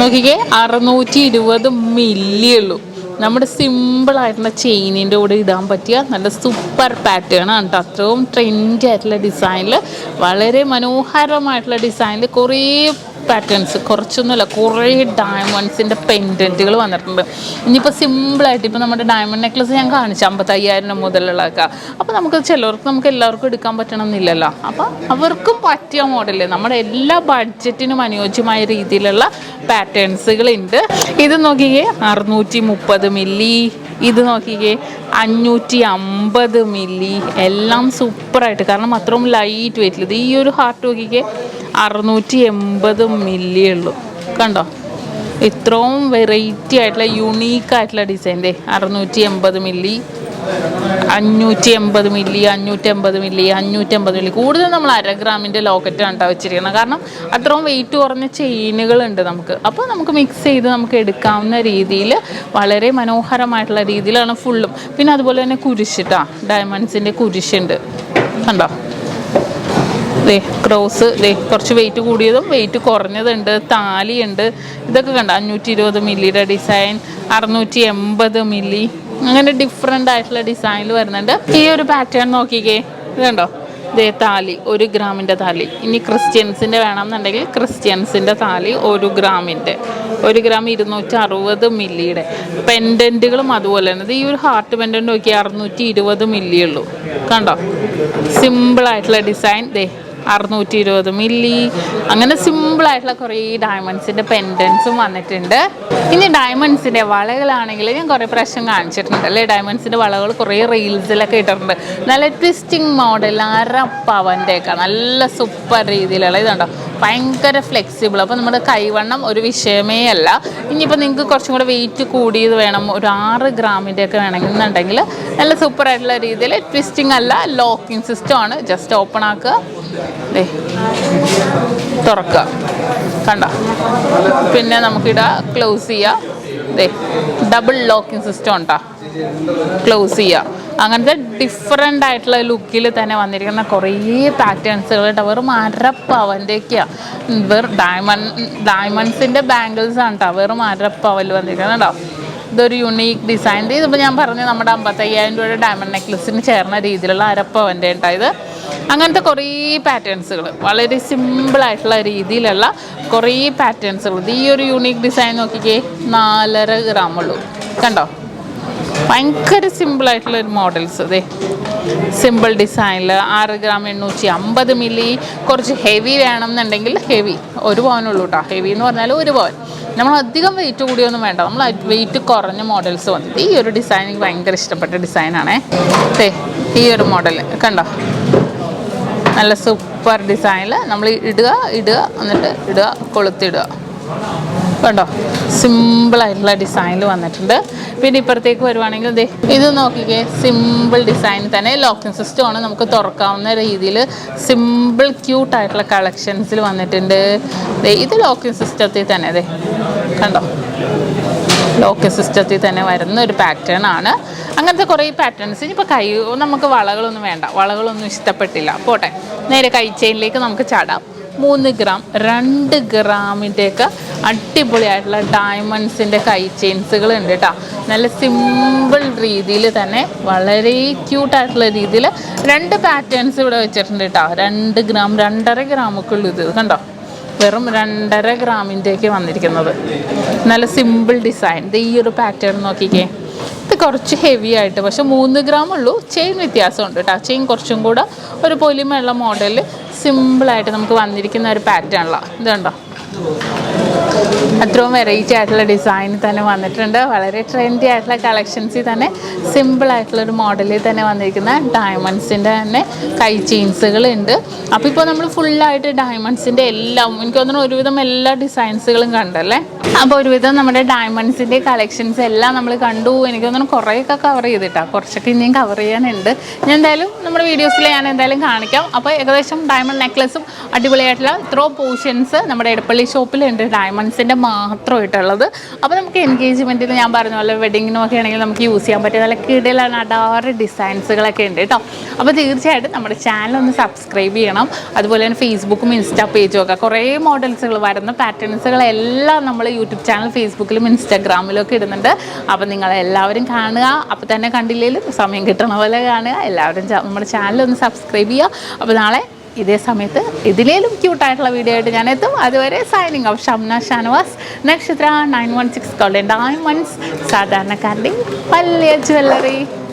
Speaker 1: നോക്കിക്കേ. അറുന്നൂറ്റി ഇരുപത് മില്ലി ഉള്ളൂ. നമ്മുടെ സിമ്പിൾ ആയിട്ടുള്ള ചെയിനിന്റെ കൂടെ ഇടാൻ പറ്റിയ നല്ല സൂപ്പർ പാറ്റേൺ ആണ് കേട്ടോ അത്രയും ട്രെൻഡി ആയിട്ടുള്ള ഡിസൈനിൽ വളരെ മനോഹരമായിട്ടുള്ള ഡിസൈനിൽ കുറേ പാറ്റേൺസ് കുറച്ചൊന്നുമില്ല കുറേ ഡയമണ്ട്സിന്റെ പെൻഡന്റുകൾ വന്നിട്ടുണ്ട്. ഇനിയിപ്പോൾ സിമ്പിളായിട്ട് ഇപ്പോൾ നമ്മുടെ ഡയമണ്ട് നെക്ലസ് ഞാൻ കാണിച്ചു അമ്പത്തയ്യായിരം മുതലുള്ളതൊക്കെ. അപ്പോൾ നമുക്ക് ചിലർക്ക് നമുക്ക് എല്ലാവർക്കും എടുക്കാൻ പറ്റണമെന്നില്ലല്ലോ. അപ്പോൾ അവർക്കും പറ്റിയ മോഡൽ നമ്മുടെ എല്ലാ ബഡ്ജറ്റിനും അനുയോജ്യമായ രീതിയിലുള്ള പാറ്റേൺസുകളുണ്ട് ഇത് നോക്കിയേ അറുന്നൂറ്റി മുപ്പത് മില്ലി ഇത് നോക്കിക്കേ അഞ്ഞൂറ്റി അമ്പത് മില്ലി എല്ലാം സൂപ്പറായിട്ട് കാരണം അത്രയും ലൈറ്റ് വെയിറ്റിൽ ഈ ഒരു ഹാർട്ട് നോക്കിക്കേ അറുന്നൂറ്റി എൺപത് മില്ലി ഉള്ളൂ. കണ്ടോ? ഇത്രയും വെറൈറ്റി ആയിട്ടുള്ള യുണീക്ക് ആയിട്ടുള്ള ഡിസൈൻ ദേ. അറുന്നൂറ്റി എൺപത് മില്ലി അഞ്ഞൂറ്റി എൺപത് മില്ലി അഞ്ഞൂറ്റി എൺപത് മില്ലി അഞ്ഞൂറ്റി എൺപത് മില്ലി. കൂടുതൽ നമ്മൾ അര ഗ്രാമിന്റെ ലോക്കറ്റാണ് കേട്ടോ വെച്ചിരിക്കുന്നത്. കാരണം അത്രയും വെയിറ്റ് കുറഞ്ഞ ചെയിനുകളുണ്ട് നമുക്ക്. അപ്പോൾ നമുക്ക് മിക്സ് ചെയ്ത് നമുക്ക് എടുക്കാവുന്ന രീതിയിൽ വളരെ മനോഹരമായിട്ടുള്ള രീതിയിലാണ് ഫുള്ളും പിന്നെ അതുപോലെ തന്നെ കുരിശിട്ടാ ഡയമണ്ട്സിന്റെ കുരിശുണ്ട് കണ്ടോ? ദേ ക്രോസ് ദേ കുറച്ച് വെയിറ്റ് കൂടിയതും വെയിറ്റ് കുറഞ്ഞതുണ്ട് താലിയുണ്ട്. ഇതൊക്കെ കണ്ട? അഞ്ഞൂറ്റി ഇരുപത് മില്ലിയുടെ ഡിസൈൻ അറുന്നൂറ്റി എൺപത് മില്ലി. അങ്ങനെ ഡിഫറെന്റ് ആയിട്ടുള്ള ഡിസൈനിൽ വരുന്നുണ്ട്. ഈ ഒരു പാറ്റേൺ നോക്കിക്കേ. ഇതുണ്ടോ ദേ താലി ഒരു ഗ്രാമിന്റെ താലി. ഇനി ക്രിസ്ത്യൻസിന്റെ വേണമെന്നുണ്ടെങ്കിൽ ക്രിസ്ത്യൻസിന്റെ താലി ഒരു ഗ്രാമിന്റെ. ഒരു ഗ്രാം ഇരുന്നൂറ്റി അറുപത് മില്ലിയുടെ പെൻഡന്റുകളും അതുപോലെ തന്നെ. ഇത് ഈ ഒരു ഹാർട്ട് പെൻഡന്റ് നോക്കി അറുന്നൂറ്റി ഇരുപത് മില്ലിയുള്ളൂ കണ്ടോ? സിമ്പിളായിട്ടുള്ള ഡിസൈൻ ദേ അറുന്നൂറ്റി ഇരുപത് മില്ലി. അങ്ങനെ സിമ്പിളായിട്ടുള്ള കുറേ ഡയമണ്ട്സിന്റെ പെൻഡൻസും വന്നിട്ടുണ്ട്. ഇനി ഡയമണ്ട്സിന്റെ വളകളാണെങ്കിൽ ഞാൻ കുറേ പ്രാവശ്യം കാണിച്ചിട്ടുണ്ട് അല്ലേ? ഡയമണ്ട്സിന്റെ വളകൾ കുറേ റീൽസിലൊക്കെ ഇട്ടിട്ടുണ്ട്. നല്ല ട്വിസ്റ്റിംഗ് മോഡൽ അര പവന്റെ ഒക്കെ നല്ല സൂപ്പർ രീതിയിലുള്ള ഇതുണ്ടോ? ഭയങ്കര ഫ്ലെക്സിബിൾ അപ്പോൾ നമ്മുടെ കൈവണ്ണം ഒരു വിഷയമേ അല്ല. ഇനിയിപ്പോൾ നിങ്ങൾക്ക് കുറച്ചും കൂടെ വെയിറ്റ് കൂടിയത് വേണം. ഒരു ആറ് ഗ്രാമിന്റെ ഒക്കെ വേണമെന്നുണ്ടെങ്കിൽ നല്ല സൂപ്പർ ആയിട്ടുള്ള രീതിയിൽ ട്വിസ്റ്റിംഗ് അല്ല ലോക്കിംഗ് സിസ്റ്റം ആണ്. ജസ്റ്റ് ഓപ്പൺ ആക്കുക. ദേ തുറക്കുക. കണ്ട? പിന്നെ നമുക്കിട ക്ലോസ് ചെയ്യുക ദേ ഡബിൾ ലോക്കിംഗ് സിസ്റ്റം ഉണ്ടാ? ക്ലോസ് ചെയ്യുക അങ്ങനത്തെ ഡിഫറെന്റ് ആയിട്ടുള്ള ലുക്കിൽ തന്നെ വന്നിരിക്കുന്ന കുറേ പാറ്റേൺസുകൾ കേട്ടോ വെറും അരപ്പവന്റെയൊക്കെയാണ് വെറും ഡയമണ്ട് ഡയമണ്ട്സിന്റെ ബാംഗിൾസ് ആണ് കേട്ടോ വെറും അര പവൽ വന്നിരിക്കുന്നത് കേട്ടോ ഇതൊരു യുണീക്ക് ഡിസൈൻ ഇതിപ്പോൾ ഞാൻ പറഞ്ഞു നമ്മുടെ അമ്പത്തയ്യായിരം രൂപയുടെ ഡയമണ്ട് നെക്ലസിന് ചേർന്ന രീതിയിലുള്ള അരപ്പവന്റെ ഉണ്ടായത് അങ്ങനത്തെ കുറേ പാറ്റേൺസുകൾ വളരെ സിമ്പിളായിട്ടുള്ള രീതിയിലുള്ള കുറേ പാറ്റേൺസുകൾ ഈ ഒരു യൂണീക്ക് ഡിസൈൻ നോക്കിക്കേ നാലര ഗ്രാമുള്ളൂ കണ്ടോ? ഭയങ്കര സിമ്പിളായിട്ടുള്ള ഒരു മോഡൽസ് അതെ സിമ്പിൾ ഡിസൈനിൽ ആറ് ഗ്രാം എണ്ണൂറ്റി അമ്പത് മില്ലി കുറച്ച് ഹെവി വേണമെന്നുണ്ടെങ്കിൽ ഹെവി ഒരു പവനുള്ളൂ കേട്ടോ ഹെവി എന്ന് പറഞ്ഞാൽ ഒരു പവൻ. നമ്മൾ അധികം വെയിറ്റ് കൂടിയൊന്നും വേണ്ട. നമ്മൾ വെയിറ്റ് കുറഞ്ഞ മോഡൽസ് മതി ഈ ഒരു ഡിസൈൻ എനിക്ക് ഭയങ്കര ഇഷ്ടപ്പെട്ട ഡിസൈനാണേ ദേ ഈ ഒരു മോഡൽ കണ്ടോ? നല്ല സൂപ്പർ ഡിസൈനിൽ നമ്മൾ ഇടുക ഇടുക എന്നിട്ട് ഇടുക കൊളുത്തിടുക. കണ്ടോ? സിമ്പിളായിട്ടുള്ള ഡിസൈനിൽ വന്നിട്ടുണ്ട്. പിന്നെ ഇപ്പുറത്തേക്ക് വരുവാണെങ്കിൽ ദേ ഇത് നോക്കിക്കേ സിമ്പിൾ ഡിസൈൻ തന്നെ. ലോക്കിംഗ് സിസ്റ്റം ആണ്. നമുക്ക് തുറക്കാവുന്ന രീതിയിൽ സിമ്പിൾ ക്യൂട്ടായിട്ടുള്ള കളക്ഷൻസിൽ വന്നിട്ടുണ്ട്. ദേ ഇത് ലോക്കിംഗ് സിസ്റ്റത്തിൽ തന്നെ ദേ. കണ്ടോ? ലോക്ക് സിസ്റ്റത്തിൽ തന്നെ വരുന്ന ഒരു പാറ്റേൺ ആണ്. അങ്ങനത്തെ കുറേ പാറ്റേൺസ് ഇനിയിപ്പോൾ കൈ നമുക്ക് വളകളൊന്നും വേണ്ട. വളകളൊന്നും ഇഷ്ടപ്പെട്ടില്ല. പോട്ടെ. നേരെ കൈ ചെയിനിലേക്ക് നമുക്ക് ചാടാം. മൂന്ന് ഗ്രാം രണ്ട് ഗ്രാമിന്റെയൊക്കെ അടിപൊളിയായിട്ടുള്ള ഡയമണ്ട്സിന്റെ കൈ ചെയിൻസുകൾ ഉണ്ട് കേട്ടോ നല്ല സിമ്പിൾ രീതിയിൽ തന്നെ വളരെ ക്യൂട്ടായിട്ടുള്ള രീതിയിൽ രണ്ട് പാറ്റേൺസ് ഇവിടെ വെച്ചിട്ടുണ്ട് കേട്ടോ രണ്ട് ഗ്രാം രണ്ടര ഗ്രാമൊക്കെ ഉള്ളൂ ഇത്. കണ്ടോ? വെറും രണ്ടര ഗ്രാമിന്റെയൊക്കെ വന്നിരിക്കുന്നത്. നല്ല സിമ്പിൾ ഡിസൈൻ ഇത് ഈ ഒരു പാറ്റേൺ നോക്കിക്കേ. ഇത് കുറച്ച് ഹെവി ആയിട്ട് പക്ഷെ മൂന്ന് ഗ്രാം ഉള്ളൂ. ചെയിൻ വ്യത്യാസമുണ്ട് കേട്ടോ. ചെയിൻ കുറച്ചും കൂടെ ഒരു പൊലിമയുള്ള മോഡലിൽ സിമ്പിളായിട്ട് നമുക്ക് വന്നിരിക്കുന്ന ഒരു പാറ്റേണിലാണ് ഇതുണ്ടോ? അത്രയും വെറൈറ്റി ആയിട്ടുള്ള ഡിസൈൻ തന്നെ വന്നിട്ടുണ്ട്. വളരെ ട്രെൻഡി ആയിട്ടുള്ള കളക്ഷൻസിൽ തന്നെ സിമ്പിൾ ആയിട്ടുള്ള ഒരു മോഡലിൽ തന്നെ വന്നിരിക്കുന്ന ഡയമണ്ട്സിന്റെ തന്നെ കൈ ചെയിൻസുകൾ ഉണ്ട്. അപ്പോൾ ഇപ്പോൾ നമ്മൾ ഫുള്ളായിട്ട് ഡയമണ്ട്സിന്റെ എല്ലാം എനിക്ക് തോന്നുന്നു ഒരുവിധം എല്ലാ ഡിസൈൻസുകളും കണ്ടല്ലേ? അപ്പോൾ ഒരുവിധം നമ്മുടെ ഡയമണ്ട്സിന്റെ കളക്ഷൻസ് എല്ലാം നമ്മൾ കണ്ടു. എനിക്ക് തോന്നുന്നു കുറേയൊക്കെ കവർ ചെയ്തിട്ടാ. കുറച്ചൊക്കെ ഇനിയും കവർ ചെയ്യാനുണ്ട്. ഞാൻ എന്തായാലും നമ്മുടെ വീഡിയോസിൽ ഞാൻ എന്തായാലും കാണിക്കാം. അപ്പോൾ ഏകദേശം ഡയമണ്ട് നെക്ലസും അടിപൊളിയായിട്ടുള്ള ത്രോ പോർഷൻസ് നമ്മുടെ എടപ്പള്ളി ഷോപ്പിലുണ്ട് ഡയമണ്ട്സിന്റെ മാത്രമായിട്ടുള്ളത്. അപ്പോൾ നമുക്ക് എൻഗേജ്മെന്റിൽ ഞാൻ പറഞ്ഞ പോലെ വെഡിങ്ങിനും ഒക്കെ ആണെങ്കിൽ നമുക്ക് യൂസ് ചെയ്യാൻ പറ്റിയ നല്ല കിടയിലാണ് അടാറ് ഡിസൈൻസുകളൊക്കെ ഉണ്ട് കേട്ടോ അപ്പോൾ തീർച്ചയായിട്ടും നമ്മുടെ ചാനൽ ഒന്ന് സബ്സ്ക്രൈബ് ചെയ്യണം. അതുപോലെ തന്നെ ഫേസ്ബുക്കും ഇൻസ്റ്റാ പേജും ഒക്കെ. കുറേ മോഡൽസുകൾ വരുന്ന പാറ്റേൺസുകളെല്ലാം നമ്മൾ യൂട്യൂബ് ചാനൽ ഫേസ്ബുക്കിലും ഇൻസ്റ്റാഗ്രാമിലും ഒക്കെ ഇടുന്നുണ്ട്. അപ്പോൾ നിങ്ങളെല്ലാവരും കാണുക. അപ്പോൾ തന്നെ കണ്ടില്ലെങ്കിലും സമയം കിട്ടണ പോലെ കാണുക. എല്ലാവരും നമ്മുടെ ചാനൽ ഒന്ന് സബ്സ്ക്രൈബ് ചെയ്യുക. അപ്പോൾ നാളെ ഇതേ സമയത്ത് ഇതിലേലും ക്യൂട്ടായിട്ടുള്ള വീഡിയോ ആയിട്ട് ഞാൻ എത്തും അതുവരെ signing of Shamna Shanavas Nakshatra nine one six gold diamonds സാധാരണക്കാരുടെ വലിയ ജ്വല്ലറി